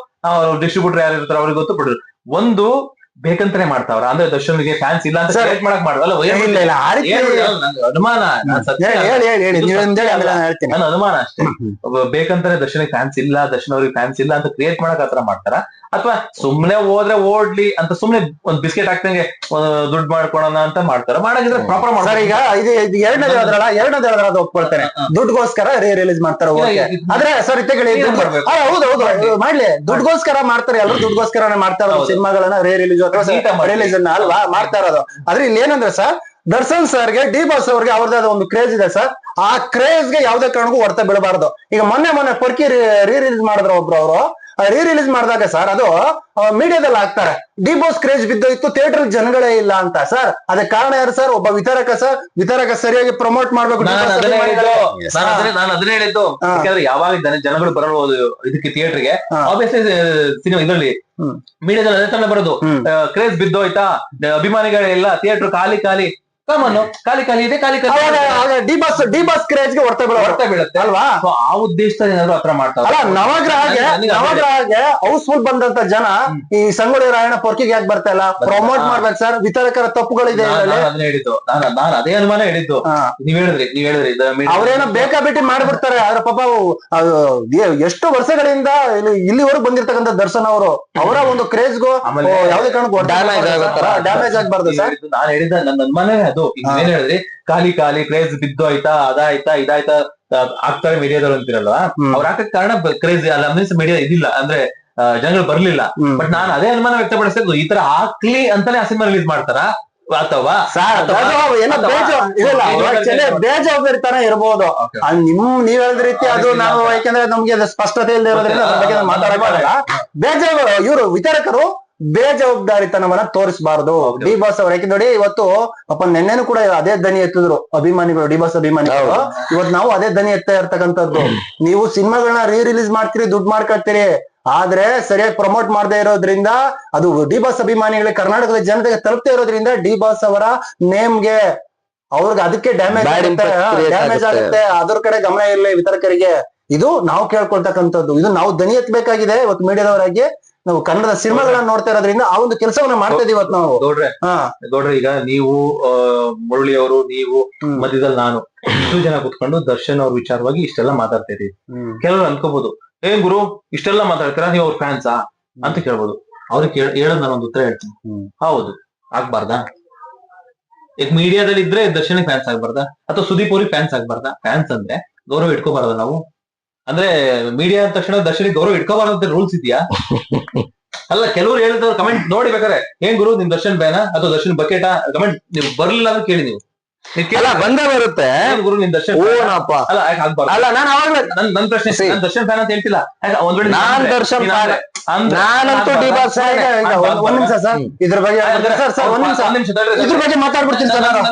ಡಿಸ್ಟ್ರಿಬ್ಯೂಟರ್ ಯಾರು ಇರ್ತಾರೆ ಅವ್ರಿಗೆ ಗೊತ್ತು ಬಿಡ್ರಿ ಒಂದು ಬೇಕಂತಾನೆ ಮಾಡ್ತಾವ್ರ. ಅಂದ್ರೆ ದರ್ಶನ್ಗೆ ಫ್ಯಾನ್ಸ್ ಇಲ್ಲ ಅಂತ ಕ್ರಿಯೇಟ್ ಮಾಡಕ್ ಮಾಡಲ್ಲ ಅನುಮಾನ ನನ್ನ ಅನುಮಾನ ಅಷ್ಟೇ. ಬೇಕಂತಾನೆ ದರ್ಶನ್ ಫ್ಯಾನ್ಸ್ ಇಲ್ಲ ದರ್ಶನ್ ಅವ್ರಿಗೆ ಫ್ಯಾನ್ಸ್ ಇಲ್ಲ ಅಂತ ಕ್ರಿಯೇಟ್ ಮಾಡಕ್ ಆತರ ಮಾಡ್ತಾರ? ಅಥವಾ ಸುಮ್ನೆ ಹೋದ್ರೆ ಓಡ್ಲಿ ಅಂತ ಸುಮ್ನೆ ಒಂದ್ ಬಿಸ್ಕೆಟ್ ಹಾಕ್ದಂಗೆ ದುಡ್ಡು ಮಾಡ್ಕೊಳೋಣ ಅಂತ ಮಾಡ್ತಾರೆ. ಮಾಡಿದ್ರೆ ಪ್ರಾಪರ್ ಮಾಡ್ತಾರೆ ಈಗ ಇದು ಎರಡನೇದು ಹೇಳಿದ್ರಲ್ಲ ಎರಡನೇದು ಹೇಳಿದ್ರೆ ಅದು ಒಪ್ಕೊಳ್ತೇನೆ. ದುಡ್ಡುಗೋಸ್ಕರ ರೇ ರಿಲೀಸ್ ಮಾಡ್ತಾರೆ ಆದ್ರೆ ಸರ್ ಇತ್ತಗಳಿ? ಹೌದು ಹೌದು ಮಾಡ್ಲಿ. ದುಡ್ಡುಗೋಸ್ಕರ ಮಾಡ್ತಾರೆ ಎಲ್ಲರೂ ದುಡ್ಡುಗೋಸ್ಕರನೇ ಮಾಡ್ತಾ ಇರೋದು ಹೌದು. ಸಿನಿಮಾಗಳನ್ನ ರೇ ರಿಲೀಸ್ ಅಥವಾ ರಿಲೀಸ್ ಅನ್ನ ಅಲ್ವಾ? ಮಾಡ್ತಾ ಇರೋದು. ಆದ್ರೆ ಇಲ್ಲಿ ಏನಂದ್ರೆ ಸರ್ ದರ್ಶನ್ ಸರ್ಗೆ ಡಿ ಬಾಸ್ ಅವ್ರಿಗೆ ಅವ್ರದ್ದು ಒಂದು ಕ್ರೇಜ್ ಇದೆ ಸರ್. ಆ ಕ್ರೇಜ್ಗೆ ಯಾವ್ದೇ ಕಾರಣಕ್ಕೂ ಹೊರತ ಬೀಳಬಾರ್ದು ಈಗ ಮೊನ್ನೆ ಮೊನ್ನೆ ಪೊರ್ಕಿ ರೀ ರಿಲೀಸ್ ಮಾಡಿದ್ರು ಒಬ್ರು ಅವರು. ರೀ ರಿಲೀಸ್ ಮಾಡಿದಾಗ ಸರ್ ಅದು ಮೀಡಿಯಾದಲ್ಲಿ ಹಾಕ್ತಾರೆ. ಡಿಬೋಸ್ ಕ್ರೇಜ್ ಬಿದ್ದೋಯ್ತು ಥಿಯೇಟರ್ ಜನಗಳೇ ಇಲ್ಲ ಅಂತ ಸರ್ ಅದಕ್ಕೆ ಕಾರಣ ಯಾರು ಸರ್ ಒಬ್ಬ ವಿತರಕ ಸರ್ ವಿತರಕ ಸರಿಯಾಗಿ ಪ್ರಮೋಟ್ ಮಾಡ್ಬೇಕು ನಾನು ಅದನ್ನೇ ಹೇಳಿದ್ದು. ಯಾಕಂದ್ರೆ ಯಾವಾಗ ಜನ- ಜನಗಳು ಬರಬಹುದು ಇದಕ್ಕೆ ಥಿಯೇಟರ್ಗೆ. ಆಬ್ವಿಯಸ್ಲಿ ಸಿನಿಮಾ ಇದರಲ್ಲಿ ಮೀಡಿಯಾದಲ್ಲಿ ಅದೇ ತಾನೇ ಬರೋದು. ಕ್ರೇಜ್ ಬಿದ್ದೋಯ್ತಾ ಅಭಿಮಾನಿಗಳಿಲ್ಲ ಥಿಯೇಟರ್ ಖಾಲಿ ಖಾಲಿ ಕಾಮನ್ ಖಾಲಿ ಖಾಲಿ ಇದೆ ಖಾಲಿ ಖಾಲಿ ಡಿ ಬಾಸ್ ಡಿ ಬಾಸ್ ಕ್ರೇಜ್ಗೆ ಹೊರತ ಬೀಳ ಹೊರತ ಬೀಳುತ್ತೆ. ಅಲ್ವಾ? ಆ ಉದ್ದೇಶದಲ್ಲಿ ಏನಾದ್ರು ಹತ್ರ ಮಾಡ್ತಾರೆ ಅಲ್ಲ ನವಗ್ರಹಗೆ ನವಗ್ರಹಗೆ ಹೌಸ್ಫುಲ್ ಬಂದಂತ ಜನ ಈ ಸಂಗೊಳ್ಳಿ ರಾಯಣ್ಣ ಪೊರ್ಕಿಗೆ ಯಾಕೆ ಬರ್ತಾ ಇಲ್ಲ? ಪ್ರಮೋಟ್ ಮಾಡ್ಬೇಕು ಸರ್ ವಿತರಕರ ತಪ್ಪುಗಳಿದೆ ಅದನ್ನ ಹೇಳಿದ್ದು. ನಾನು ನಾನು ಅದೇ ಅನುಮಾನ ಹೇಳಿದ್ದು. ನೀವ್ ಹೇಳಿದ್ರಿ ನೀವ್ ಹೇಳಿದ್ರಿ. ಅವ್ರೇನ ಬೇಕಾಬಿಟ್ಟಿ ಮಾಡ್ಬಿಡ್ತಾರೆ. ಆದ್ರೆ ಪಾಪ ಎಷ್ಟು ವರ್ಷಗಳಿಂದ ಇಲ್ಲಿ ಇಲ್ಲಿವರೆಗೂ ಬಂದಿರ್ತಕ್ಕಂಥ ದರ್ಶನ್ ಅವರು ಅವರ ಒಂದು ಕ್ರೇಜ್ಗೂ ಯಾವ್ದೇ ಕಾರಣಕ್ಕೂ. ಡ್ಯಾಮೇಜ್ ಆಗ್ಬಾರ್ದು ಸರ್ ಹೇಳಿದ್ದು ನಾನು ಹೇಳಿದ ನನ್ನ ಅನುಮಾನವೇ ಅದು. ಈಗ ಹಾ. ಏನ್ ಹೇಳಿದ್ರಿ ಖಾಲಿ ಖಾಲಿ ಕ್ರೇಜ್ ಬಿದ್ದೋಯ್ತಾ ಅದಾಯ್ತಾ ಇದಾಯ್ತಾ ಆಗ್ತಾರೆ ಮೀಡಿಯಾದವ್ರು ಅಂತಿರಲ್ವಾ? ಅವ್ರ ಹಾಕಕ್ ಕಾರಣ ಕ್ರೇಜ್ ಅಲ್ಲ ಮೀನ್ಸ್ ಮೀಡಿಯಾ ಇದಿಲ್ಲ. ಅಂದ್ರೆ ಜನಗಳು ಬರ್ಲಿಲ್ಲ. ಬಟ್ ನಾನು ಅದೇ ಅನುಮಾನ ವ್ಯಕ್ತಪಡಿಸಿದ್ದು ಈ ತರ ಹಾಕ್ಲಿ ಅಂತಾನೆ ಆ ಸಿನಿಮಾ ರಿಲೀಸ್ ಮಾಡ್ತಾರ? ಅಥವಾ ಸರ್ ಅಥವಾ- ಅದು ಏನೋ ಬೇಜ ಇಲ್ಲ ಇದು ಬೇಜ- ಬೇಜವಾಬ್ದಾರಿತನ ಇರ್ಬೋದು. Okay. ಆ ನಿಮ್ ನೀವ್ ಹೇಳಿದ ರೀತಿ ಅದು ನಾವು ಯಾಕೆಂದ್ರೆ ನಮ್ಗೆ ಸ್ಪಷ್ಟತೆ ಇಲ್ಲದೆ ಇರೋದ್ರಿಂದ ಅದ್ರ ಬೇಜವಾಬ್ದಾರ ಇವರು ವಿತರಕರು ಬೇಜವಾಬ್ದಾರಿತನವನ್ನ ತೋರಿಸಬಾರದು. ಡಿ ಬಾಸ್ ಅವ್ರು ಯಾಕೆ ನೋಡಿ ಇವತ್ತು ಅಪ್ಪ ನಿನ್ನೆನೂ ಕೂಡ ಅದೇ ದನಿ ಎತ್ತಿದ್ರು ಅಭಿಮಾನಿಗಳು ಡಿ ಬಾಸ್ ಅಭಿಮಾನಿಗಳು. ಇವತ್ತು ನಾವು ಅದೇ ದನಿ ಎತ್ತಾ ಇರ್ತಕ್ಕಂಥದ್ದು. ನೀವು ಸಿನಿಮಾಗಳನ್ನ ರೀ ರಿಲೀಸ್ ಮಾಡ್ತೀರಿ ದುಡ್ಡು ಮಾಡ್ಕೊಳ್ತೀರಿ. ಆದ್ರೆ ಸರಿಯಾಗಿ ಪ್ರಮೋಟ್ ಮಾಡದೇ ಇರೋದ್ರಿಂದ ಅದು ಡಿ ಬಾಸ್ ಅಭಿಮಾನಿಗಳಿಗೆ ಕರ್ನಾಟಕದ ಜನತೆಗೆ ತಲುಪದೇ ಇರೋದ್ರಿಂದ ಡಿ ಬಾಸ್ ಅವರ ನೇಮ್ಗೆ ಅವ್ರಿಗೆ ಅದಕ್ಕೆ ಡ್ಯಾಮೇಜ್ ಡ್ಯಾಮೇಜ್ ಆಗುತ್ತೆ. ಆಗುತ್ತೆ. ಅದ್ರ ಕಡೆ ಗಮನ ಇರಲಿ ವಿತರಕರಿಗೆ. ಇದು ನಾವು ಕೇಳ್ಕೊಳ್ತಕ್ಕಂಥದ್ದು. ಇದು ನಾವು ದನಿ ಎತ್ತಬೇಕಾಗಿದೆ ಇವತ್ತು ಮೀಡಿಯಾದವರಾಗಿ ನಾವು ಕನ್ನಡದ ಸಿನಿಮಾಗಳನ್ನ ನೋಡ್ತಾ ಇರೋದ್ರಿಂದ ಆ ಒಂದು ಕೆಲಸವನ್ನ ಮಾಡ್ತಾ ಇದೀವಿ ಇವತ್ತು ನಾವು. ಗೌಡ್ರೆ ಹಾ. ಗೌಡ್ರೆ ಈಗ ನೀವು ಮುರಳಿ ಅವರು ನೀವು. ಮಧ್ಯದಲ್ಲಿ ನಾನು ಇಷ್ಟು ಜನ ಕುತ್ಕೊಂಡು ದರ್ಶನ್ ಅವ್ರ ವಿಚಾರವಾಗಿ ಇಷ್ಟೆಲ್ಲ ಮಾತಾಡ್ತಾ ಇದೀವಿ. ಕೆಲವರು ಅನ್ಕೋಬಹುದು ಏನ್ ಗುರು ಇಷ್ಟೆಲ್ಲ ಮಾತಾಡ್ತೀರಾ? ನೀವು ಅವ್ರ ಫ್ಯಾನ್ಸಾ ಅಂತ ಕೇಳ್ಬೋದು. ಅವ್ರಿಗೆ ಹೇಳ ಹೇಳೋದ್ ನಾನು ಒಂದು ಉತ್ತರ ಹೇಳ್ತೀನಿ. ಹೌದು ಆಗ್ಬಾರ್ದಾ? ಈಗ ಮೀಡಿಯಾದಲ್ಲಿ ಇದ್ರೆ ದರ್ಶನ್ ಫ್ಯಾನ್ಸ್ ಆಗ್ಬಾರ್ದಾ? ಅಥವಾ ಸುದೀಪ್ ಅವ್ರಿಗೆ ಫ್ಯಾನ್ಸ್ ಆಗ್ಬಾರ್ದಾ? ಫ್ಯಾನ್ಸ್ ಅಂದ್ರೆ ಗೌರವ ಇಟ್ಕೋಬಾರ್ದ ನಾವು? ಅಂದ್ರೆ ಮೀಡಿಯಾ ಅಂದ ತಕ್ಷಣ ದರ್ಶನಿಗೆ ಗೌರವ ಇಟ್ಕೋಬಾರ್ದು ಅಂತ ರೂಲ್ಸ್ ಇದೆಯಾ? ಅಲ್ಲ ಕೆಲವ್ರು ಹೇಳಿದ್ರು ಕಮೆಂಟ್ ನೋಡಿ ಬೇಕಾರೆ ಏನ್ ಗುರು ನಿಮ್ ದರ್ಶನ್ ಬೇನ ಅಥವಾ ದರ್ಶನ್ ಬಕೆಟ ಕಮೆಂಟ್ ನೀವು ಬರ್ಲಿಲ್ಲ ಅಂತ ಕೇಳಿ ನೀವು. ಬಂದೇ ಬರುತ್ತೆ. ಗುರು ನಿನ್ ದರ್ಶನ್ ಅಲ್ಲ ಅಲ್ಲ ನಾನು ಅವಾಗ್ಲೇ ನನ್ ನನ್ ಪ್ರಶ್ನೆ ನನ್ ದರ್ಶನ್ ಫ್ಯಾನ್ ಅಂತ ಹೇಳ್ತಿಲ್ಲ. ಒಂದ್ ವೇಳೆ ನಾನ್ ದರ್ಶನ್ ನೀನ್ ನಾನಂತೂ ಡಿ ಬಾಸ್ ಒಂದ್- ನಿಮಿಷ ಸರ್. ಇದ್ರ ಬಗ್ಗೆ ಸರ್ ಸರ್ ಒಂದ್ ನಿಮಿಷ. ಇದ್ರ ಬಗ್ಗೆ ಮಾತಾಡ್ಬಿಡ್ತೀನಿ ಸರ್. ನಾನು.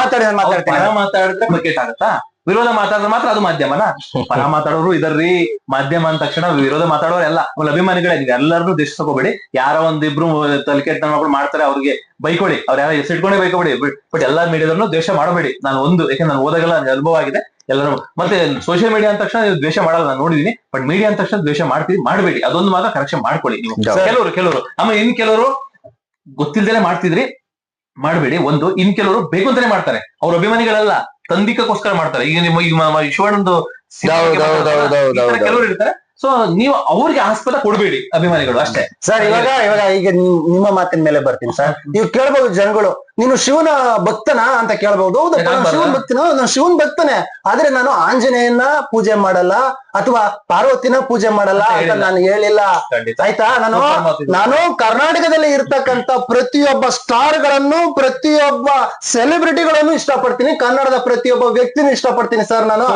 ಮಾತಾಡಿ ನಾನು ಮಾತಾಡ್ತೀನಿ. ಮಾತಾಡಿದ್ರೆ ಬಕೆಟ್ ಆಗತ್ತಾ? ವಿರೋಧ ಮಾತಾಡಿದ್ರೆ ಮಾತ್ರ ಅದು ಮಾಧ್ಯಮನ? ಪರ ಮಾತಾಡೋರು ಇದರ್ರಿ. ಮಾಧ್ಯಮ ಅಂದ ತಕ್ಷಣ ವಿರೋಧ ಮಾತಾಡೋರು ಎಲ್ಲ. ಆಮೇಲೆ ಅಭಿಮಾನಿಗಳೇ ನೀವು ಎಲ್ಲರೂ ದೇಶ ತಗೋಬೇಡಿ ಯಾರೋ ಒಂದಿಬ್ರು ತಲೆಕೆಟ್ಟ ಮಕ್ಕಳು ಮಾಡ್ತಾರೆ ಅವ್ರಿಗೆ ಬೈಕೊಳ್ಳಿ ಅವ್ರ ಯಾರು ಹೆಸರಿಟ್ಕೊಂಡೇ ಬೈಕೋಬೇಡಿ. ಬಟ್ ಎಲ್ಲಾ ಮೀಡಿಯಾದ್ರು ದ್ವೇಷ ಮಾಡಬೇಡಿ. ನಾನು ಒಂದು ಯಾಕಂದ್ರೆ ನಾನು ಓದಾಗಲ್ಲ ಅನುಭವ ಆಗಿದೆ. ಎಲ್ಲರೂ ಮತ್ತೆ ಸೋಷಿಯಲ್ ಮೀಡಿಯಾ ಅಂದ ತಕ್ಷಣ ನೀವು ದ್ವೇಷ ಮಾಡಲ್ಲ ನಾನು ನೋಡಿದೀನಿ. ಬಟ್ ಮೀಡಿಯಾ ಅಂದ ತಕ್ಷಣ ದ್ವೇಷ ಮಾಡ್ತೀವಿ ಮಾಡಬೇಡಿ. ಅದೊಂದು ಮಾತ್ರ ಕರೆಕ್ಷನ್ ಮಾಡ್ಕೊಳ್ಳಿ ನೀವು. ಕೆಲವರು ಕೆಲವರು. ಆಮೇಲೆ ಇನ್ ಕೆಲವರು ಗೊತ್ತಿಲ್ದೇನೆ ಮಾಡ್ತಿದ್ರಿ. ಮಾಡಬೇಡಿ. ಒಂದು ಇನ್ ಕೆಲವರು ಬೇಕು ಅಂತಾನೆ ಮಾಡ್ತಾರೆ. ಅವ್ರ ಅಭಿಮಾನಿಗಳಲ್ಲ. ತಂದಿಕಕ್ಕೋಸ್ಕರ ಮಾಡ್ತಾರೆ. ಈಗ ನಿಮ್ಮ ಈಗ ಮ- ಶಿವಣ್ಣಂದು ಸಿನಿಮಾ ಹೌದು, ಬಗ್ಗೆ ಹೌದು, ಮಾತಾಡ್ತಾರಲ್ಲ, ಹೌದು, ಈ ತರ ಕೆಲವರು ಇರ್ತಾರೆ. ಸೊ ನೀವು ಅವ್ರಿಗೆ ಆಸ್ಪದ ಕೊಡಬೇಡಿ ಅಭಿಮಾನಿಗಳು ಅಷ್ಟೇ. ಸರ್ ಇವಾಗ ಇವಾಗ ಈಗ ನಿಮ್- ನಿಮ್ಮ ಮಾತಿನ ಮೇಲೆ ಬರ್ತೀನಿ ಸರ್ ನೀವು ಕೇಳ್ಬೋದು ಜನಗಳು. ನೀನು ಶಿವನ ಭಕ್ತನ ಅಂತ ಕೇಳಬಹುದು ಹೌದು ಶಿವನ್ ಭಕ್ತನ ನಾನು ಶಿವನ್ ಭಕ್ತನೇ. ಆದ್ರೆ ನಾನು ಆಂಜನೇಯನ ಪೂಜೆ ಮಾಡಲ್ಲ ಅಥವಾ ಪಾರ್ವತಿನ ಪೂಜೆ ಮಾಡಲ್ಲ ಅಂತ. ನಾನು ಹೇಳಿಲ್ಲ. ಆಯ್ತಾ? ನಾನು ನಾನು ಕರ್ನಾಟಕದಲ್ಲಿ ಇರ್ತಕ್ಕಂತ ಪ್ರತಿಯೊಬ್ಬ ಸ್ಟಾರ್ಗಳನ್ನು ಪ್ರತಿಯೊಬ್ಬ ಸೆಲೆಬ್ರಿಟಿಗಳನ್ನು ಇಷ್ಟಪಡ್ತೀನಿ. ಕನ್ನಡದ ಪ್ರತಿಯೊಬ್ಬ ವ್ಯಕ್ತಿನೂ ಇಷ್ಟಪಡ್ತೀನಿ ಸರ್ ನಾನು.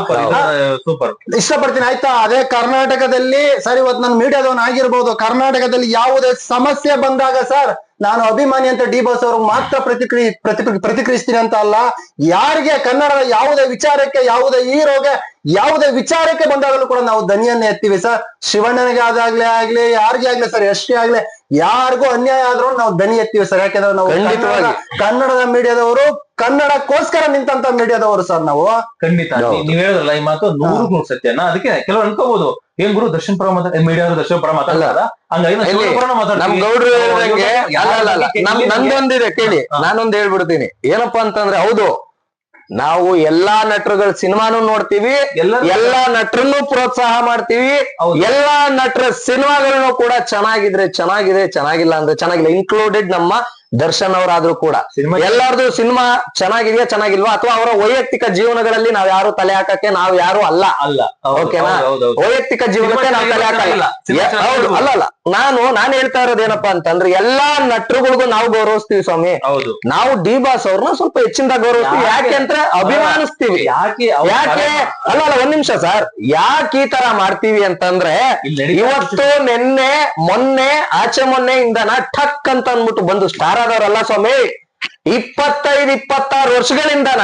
ಇಷ್ಟಪಡ್ತೀನಿ. ಆಯ್ತಾ? ಅದೇ ಕರ್ನಾಟಕದಲ್ಲಿ ಸರ್ ಇವತ್ತು ನಾನು ಮೀಡಿಯಾದವನ್ ಆಗಿರ್ಬೋದು ಕರ್ನಾಟಕದಲ್ಲಿ ಯಾವುದೇ ಸಮಸ್ಯೆ ಬಂದಾಗ ಸರ್ ನಾನು ಅಭಿಮಾನಿ ಅಂತ ಡಿ ಬಾಸ್ ಅವ್ರಿಗೆ ಮಾತ್ರ ಪ್ರತಿಕ್ರಿಯೆ ಪ್ರತಿಕ್ರಿಯ ಪ್ರತಿಕ್ರಿಯಿಸ್ತೀನಿ ಅಂತ ಅಲ್ಲ ಯಾರಿಗೆ ಕನ್ನಡದ ಯಾವುದೇ ವಿಚಾರಕ್ಕೆ ಯಾವುದೇ ಹೀರೋಗೆ ಯಾವುದೇ ವಿಚಾರಕ್ಕೆ ಬಂದಾಗಲೂ ಕೂಡ ನಾವು ಧನಿಯನ್ನ ಎತ್ತೀವಿ ಸರ್. ಶಿವಣ್ಣನಿಗೆ ಆದಾಗ್ಲೇ ಆಗ್ಲಿ ಯಾರಿಗೆ ಆಗ್ಲಿ ಸರ್ ಎಷ್ಟೇ ಆಗ್ಲಿ ಯಾರಿಗೂ ಅನ್ಯಾಯ ಆದ್ರೂ ನಾವು ದನಿ ಎತ್ತೀವಿ ಸರ್. ಯಾಕೆಂದ್ರೆ ನಾವು ಖಂಡಿತವಾಗಿ. ಕನ್ನಡದ ಮೀಡಿಯಾದವರು ಕನ್ನಡಕ್ಕೋಸ್ಕರ ನಿಂತಂತ ಮೀಡಿಯಾದವರು ಸರ್ ನಾವು. ಖಂಡಿತ. ನೀವು ಹೇಳಿದ್ರಲ್ಲ ಈ ಮಾತು ನೂರು ನೂರು ಸತ್ಯನ. ಅದಕ್ಕೆ ಕೆಲವರು ಅನ್ಕೋಬಹುದು ಏನ್ ಗುರು ದರ್ಶನ್ ಪರ ಮೀಡಿಯಾ ದರ್ಶನ್ ಪರ ಮಾತಾಡಲ್ಲ ನಮ್. ಗೌಡ್ರು ಹೇಳ್ದಂಗೆ ಕೇಳಿ- ನಂದೊಂದಿದೆ ಕೇಳಿ ಹಾ. ನಾನೊಂದ್ ಹೇಳ್ಬಿಡ್ತೀನಿ ಏನಪ್ಪಾ ಅಂತಂದ್ರೆ ಹೌದು ನಾವು ಎಲ್ಲಾ ನಟರುಗಳ ಸಿನಿಮಾನು ನೋಡ್ತೀವಿ ಎಲ್ಲಾ ನಟರನ್ನು ಪ್ರೋತ್ಸಾಹ ಮಾಡ್ತೀವಿ. ಎಲ್ಲಾ ನಟರ ಸಿನಿಮಾಗಳನ್ನು ಕೂಡ ಚೆನ್ನಾಗಿದ್ರೆ ಚೆನ್ನಾಗಿದೆ ಚೆನ್ನಾಗಿಲ್ಲ ಅಂದ್ರೆ ಚೆನ್ನಾಗಿಲ್ಲ ಇನ್ಕ್ಲೂಡೆಡ್ ನಮ್ಮ ದರ್ಶನ್ ಅವರಾದ್ರೂ ಕೂಡ. ಎಲ್ಲಾರ್ದು ಸಿನಿಮಾ ಚೆನ್ನಾಗಿದೆಯಾ ಚೆನ್ನಾಗಿಲ್ವಾ? ಅಥವಾ ಅವರ ವೈಯಕ್ತಿಕ ಜೀವನಗಳಲ್ಲಿ ನಾವ್ ಯಾರು ತಲೆ ಹಾಕಕ್ಕೆ ನಾವ್ ಯಾರು ಅಲ್ಲ? ಅಲ್ಲ. ಓಕೆನಾ. ವೈಯಕ್ತಿಕ ಜೀವನಕ್ಕೆ ನಾವು ತಲೆ ಹಾಕಲ್ಲ. ಅಲ್ಲ ಅಲ್ಲ. ನಾನು ನಾನ್ ಹೇಳ್ತಾ ಇರೋದು ಏನಪ್ಪಾ ಅಂತಂದ್ರೆ ಎಲ್ಲಾ ನಟರುಗಳಿಗೂ ನಾವು ಗೌರವಿಸ್ತೀವಿ ಸ್ವಾಮಿ. ಹೌದು. ನಾವು ಡಿ ಬಾಸ್ ಅವ್ರನ್ನ ಸ್ವಲ್ಪ ಹೆಚ್ಚಿಂದ ಗೌರವಿಸ್ತೀವಿ. ಯಾಕೆ? ಅಂತ ಅಭಿಮಾನಿಸ್ತೀವಿ. ಯಾಕೆ ಅಲ್ಲ ಅಲ್ಲ ಒಂದ್ ನಿಮಿಷ ಸರ್. ಯಾಕೆ ಈ ತರ ಮಾಡ್ತೀವಿ ಅಂತಂದ್ರೆ ಇವತ್ತು ನಿನ್ನೆ ಮೊನ್ನೆ ಆಚೆ ಮೊನ್ನೆ ಇಂದನ ಠಕ್ ಅಂತ ಅಂದ್ಬಿಟ್ಟು ಬಂದು ಸ್ಟಾರ್ ಆದವರಲ್ಲ ಸ್ವಾಮಿ. ಇಪ್ಪತ್ತೈದು ಇಪ್ಪತ್ತಾರು ವರ್ಷಗಳಿಂದನ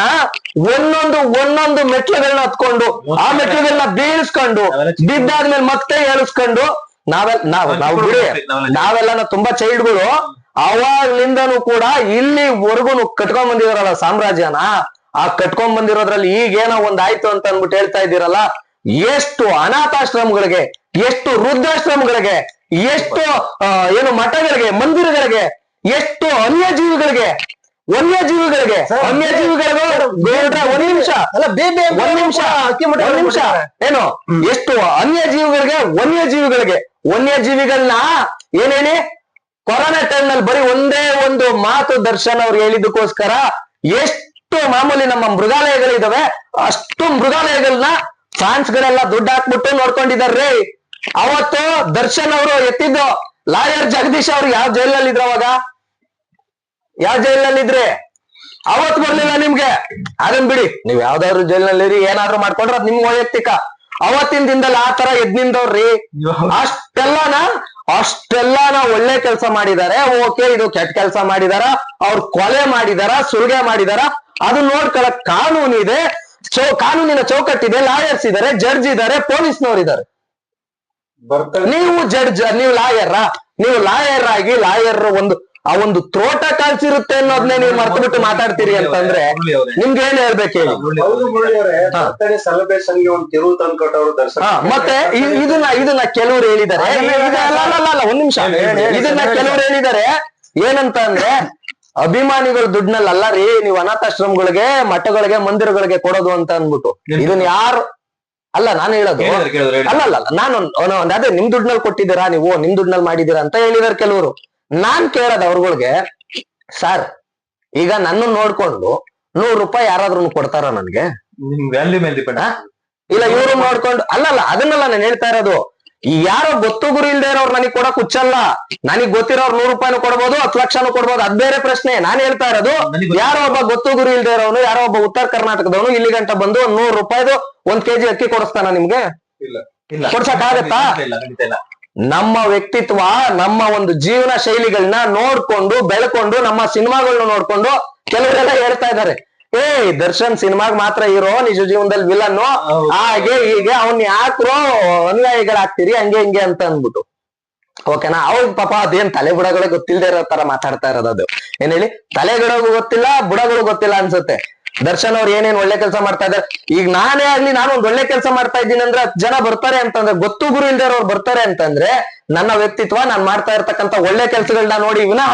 ಒಂದೊಂದು ಒಂದೊಂದು ಮೆಟ್ಲುಗಳನ್ನ ಹತ್ಕೊಂಡು ಆ ಮೆಟ್ಲುಗಳನ್ನ ಬೀಳಿಸ್ಕೊಂಡು ಬಿದ್ದಾದ್ಮೇಲೆ ಮತ್ತೆ ಏಳಿಸ್ಕೊಂಡು ನಾವೆಲ್ಲ ನಾವು ನಾವು ಬಿಡಿ. ನಾವೆಲ್ಲ ತುಂಬಾ ಚೈಲ್ಡ್ಗಳು. ಅವಾಗ್ಲಿಂದನೂ ಕೂಡ ಇಲ್ಲಿವರೆಗೂ ಕಟ್ಕೊಂಡ್ ಬಂದಿರಲ್ಲ ಸಾಮ್ರಾಜ್ಯನ. ಆ ಕಟ್ಕೊಂಡ್ ಬಂದಿರೋದ್ರಲ್ಲಿ ಈಗೇನೋ ಒಂದ್ ಆಯ್ತು ಅಂತ ಅನ್ಬಿಟ್ಟು ಹೇಳ್ತಾ ಇದ್ದೀರಲ್ಲ ಎಷ್ಟು ಅನಾಥಾಶ್ರಮಗಳಿಗೆ ಎಷ್ಟು ವೃದ್ಧಾಶ್ರಮಗಳಿಗೆ ಎಷ್ಟು ಏನು ಮಠಗಳಿಗೆ ಮಂದಿರಗಳಿಗೆ ಎಷ್ಟು ಅನ್ಯ ಜೀವಿಗಳಿಗೆ ವನ್ಯ ಜೀವಿಗಳಿಗೆ ವನ್ಯ ಜೀವಿಗಳಿಗೆ ಒಂದ್ ನಿಮಿಷ ಅಲ್ಲ ಬೇಬಿ ಒಂದ್ ನಿಮಿಷ ಒಂದ್ ನಿಮಿಷ. ಏನು? ಎಷ್ಟು ಅನ್ಯ ಜೀವಿಗಳಿಗೆ ವನ್ಯ ಜೀವಿಗಳಿಗೆ ವನ್ಯ ಜೀವಿಗಳನ್ನ ಏನ್ ಹೇಳಿ ಕೊರೋನಾ ಟೈಮ್ನಲ್ಲಿ ಬರೀ ಒಂದೇ ಒಂದು ಮಾತು ದರ್ಶನ್ ಅವ್ರು ಹೇಳಿದಕ್ಕೋಸ್ಕರ ಎಷ್ಟು ಮಾಮೂಲಿ ನಮ್ಮ ಮೃಗಾಲಯಗಳಿದಾವೆ, ಅಷ್ಟು ಮೃಗಾಲಯಗಳನ್ನ ಫ್ಯಾನ್ಸ್ ಗಳೆಲ್ಲ ದುಡ್ಡು ಹಾಕ್ಬಿಟ್ಟು ನೋಡ್ಕೊಂಡಿದಾರ್ರಿ. ಅವತ್ತು ದರ್ಶನ್ ಅವರು ಎತ್ತಿದ್ದು ಲಾಯರ್ ಜಗದೀಶ್ ಅವ್ರು ಯಾವ ಜೈಲಲ್ಲಿ ಇದ್ರ ಅವಾಗ? ಯಾವ ಜೈಲಲ್ಲಿ ಇದ್ರಿ? ಅವತ್ ಬರ್ಲಿಲ್ಲ ನಿಮ್ಗೆ. ಅದನ್ ಬಿಡಿ, ನೀವ್ ಯಾವ್ದಾದ್ರು ಜೈಲ್ನಲ್ಲಿರಿ, ಏನಾದ್ರು ಮಾಡ್ಕೊಂಡ್ರೆ ಅದ್ ನಿಮ್ ವೈಯಕ್ತಿಕ. ಅವತ್ತಿನ ದಿನದಲ್ಲಿ ಆ ತರ ಎದ್ ಅಷ್ಟೆಲ್ಲಾನ ಅಷ್ಟೆಲ್ಲಾನ ಅಷ್ಟೆಲ್ಲನ ಒಳ್ಳೆ ಕೆಲಸ ಮಾಡಿದಾರೆ. ಓಕೆ ಇದು ಕೆಟ್ಟ ಕೆಲಸ ಮಾಡಿದಾರ. ಅವ್ರ ಕೊಲೆ ಮಾಡಿದಾರ ಸುಲಿಗೆ ಮಾಡಿದಾರ. ಅದು ನೋಡ್ಕೊಳಕ್ ಕಾನೂನು ಇದೆ. ಚೌ ಕಾನೂನಿನ ಚೌಕಟ್ಟಿದೆ. ಲಾಯರ್ಸ್ ಇದಾರೆ ಜಡ್ಜ್ ಇದಾರೆ ಪೊಲೀಸ್ನವ್ರು ಇದಾರೆ. ನೀವು ಜಡ್ಜ್ ನೀವು ಲಾಯರ್ರಾ? ನೀವು ಲಾಯರ್ ಆಗಿ ಲಾಯರ್ ಒಂದು ಆ ಒಂದು ತ್ರೋಟ ಕಾಲ್ಸಿರುತ್ತೆ ಅನ್ನೋದನ್ನೇ ನೀವು ಮರ್ತು ಬಿಟ್ಟು ಮಾತಾಡ್ತೀರಿ ಅಂತಂದ್ರೆ ನಿಮ್ಗೆ ಏನ್ ಹೇಳ್ಬೇಕು ಹೇಳಿ? ಸೆಲೆಬ್ರೇಷನ್ಗೆ ಒಂದು ತಿರುವು ತಂದ್ಕೊಟ್ಟವ್ರು ದರ್ಶನ್ ಮತ್ತೆ ಇದನ್ನ ಇದನ್ನ ಕೆಲವ್ರು ಹೇಳಿದ್ದಾರೆ. ಒಂದ್ ನಿಮಿಷ. ಇದನ್ನ. ಕೆಲವ್ರು ಹೇಳಿದ್ದಾರೆ. ಏನಂತ ಅಂದ್ರೆ ಅಭಿಮಾನಿಗಳು ದುಡ್ನಲ್ಲಿ ಅಲ್ಲ ರೀ ನೀವು ಅನಾಥಾಶ್ರಮಗಳಿಗೆ ಮಠಗಳಿಗೆ ಮಂದಿರಗಳಿಗೆ ಕೊಡೋದು ಅಂತ ಅನ್ಬಿಟ್ಟು ಇದನ್ನ ಯಾರು ಅಲ್ಲ ನಾನು ಹೇಳೋದು. ಅಲ್ಲ ಅಲ್ಲ ನಾನು ಅದೇ ನಿಮ್ ದುಡ್ಡಿನಲ್ಲಿ ಕೊಟ್ಟಿದ್ದೀರಾ ನೀವು ನಿಮ್ ದುಡ್ಡಿನಲ್ಲಿ ಮಾಡಿದೀರಾ ಅಂತ ಹೇಳಿದಾರೆ ಕೆಲವರು. ನಾನ್ ಕೇಳೋದ್ ಅವ್ರಗಳಿಗೆ ಸರ್ ಈಗ ನನ್ನ ನೋಡ್ಕೊಂಡು ನೂರು ರೂಪಾಯಿ ಯಾರಾದ್ರೂ ಕೊಡ್ತಾರ ನನ್ಗೆ? ನಿಮ್ ವ್ಯಾಲ್ಯೂ ಮೇಲೆ ಡಿಪೆಂಡ್ ಇಲ್ಲ ಇವ್ರು ನೋಡ್ಕೊಂಡು ಅಲ್ಲಲ್ಲ ಅದನ್ನೆಲ್ಲ ನಾನು ಹೇಳ್ತಾ ಇರೋದು ಯಾರೋ ಗೊತ್ತು ಗುರಿ ಇಲ್ದೇ ಇರೋರು ನನಗೆ ಕೊಡಕ್ ಹುಚ್ಚಲ್ಲ. ನನಗ್ ಗೊತ್ತಿರೋರು ನೂರು ರೂಪಾಯಿನೂ ಕೊಡ್ಬೋದು ಹತ್ತು ಲಕ್ಷನೂ ಕೊಡ್ಬೋದು ಅದ್ ಬೇರೆ ಪ್ರಶ್ನೆ. ನಾನ್ ಹೇಳ್ತಾ ಇರೋದು ಯಾರೋ ಒಬ್ಬ ಗೊತ್ತು ಗುರಿ ಇಲ್ದೇ ಇರೋನು ಯಾರೋ ಒಬ್ಬ ಉತ್ತರ ಕರ್ನಾಟಕದವನು ಇಲ್ಲಿ ಗಂಟ ಬಂದು ಒಂದ್ ನೂರು ರೂಪಾಯಿದು ಒಂದ್ ಕೆಜಿ ಅಕ್ಕಿ ಕೊಡಿಸ್ತಾನ ನಿಮ್ಗೆ? ಇಲ್ಲ ಕೊಡ್ಸಕ್ಕಾಗತ್ತಾ? ನಮ್ಮ ವ್ಯಕ್ತಿತ್ವ ನಮ್ಮ ಒಂದು ಜೀವನ ಶೈಲಿಗಳನ್ನ ನೋಡ್ಕೊಂಡು ಬೆಳ್ಕೊಂಡು ನಮ್ಮ ಸಿನಿಮಾಗಳನ್ನ ನೋಡ್ಕೊಂಡು ಕೆಲವರೆಲ್ಲ ಹೇಳ್ತಾ ಇದ್ದಾರೆ. ಏ ದರ್ಶನ್ ಸಿನಿಮಾಗ್ ಮಾತ್ರ ಇರೋ ನಿಜ ಜೀವನದಲ್ಲಿ ವಿಲನ್. ಹಾಗೆ ಹೀಗೆ ಅವ್ನ್ ಯಾಕ್ರೋ ಅನುಯಾಯಿಗಳಾಗ್ತೀರಿ ಹಂಗೆ ಹಿಂಗೆ ಅಂತ ಅಂದ್ಬಿಟ್ಟು. ಓಕೆನಾ? ಅವ್ರ ಪಾಪ ಅದೇನ್ ತಲೆ ಬುಡಗಳೇ ಗೊತ್ತಿಲ್ದೇ ಇರೋ ತರ ಮಾತಾಡ್ತಾ ಇರೋದು ಅದು. ಏನ್ ಹೇಳಿ? ತಲೆಗಿಡಗೂ ಗೊತ್ತಿಲ್ಲ ಬುಡಗಳು ಗೊತ್ತಿಲ್ಲ ಅನ್ಸುತ್ತೆ. ದರ್ಶನ್ ಅವ್ರು ಏನೇನ್ ಒಳ್ಳೆ ಕೆಲಸ ಮಾಡ್ತಾ ಇದಾರೆ ಈಗ ನಾನೇ ಆಗ್ಲಿ ನಾನು ಒಂದ್ ಒಳ್ಳೆ ಕೆಲಸ ಮಾಡ್ತಾ ಇದ್ದೀನಿ ಅಂದ್ರೆ ಜನ ಬರ್ತಾರೆ ಅಂತಂದ್ರೆ, ಗೊತ್ತು ಗುರು ಇಲ್ದೇ ಅವ್ರು ಬರ್ತಾರೆ ಅಂತಂದ್ರೆ, ನನ್ನ ವ್ಯಕ್ತಿತ್ವ ನಾನ್ ಮಾಡ್ತಾ ಇರ್ತಕ್ಕಂತ ಒಳ್ಳೆ ಕೆಲಸಗಳನ್ನ ನೋಡಿ ವಿನಃ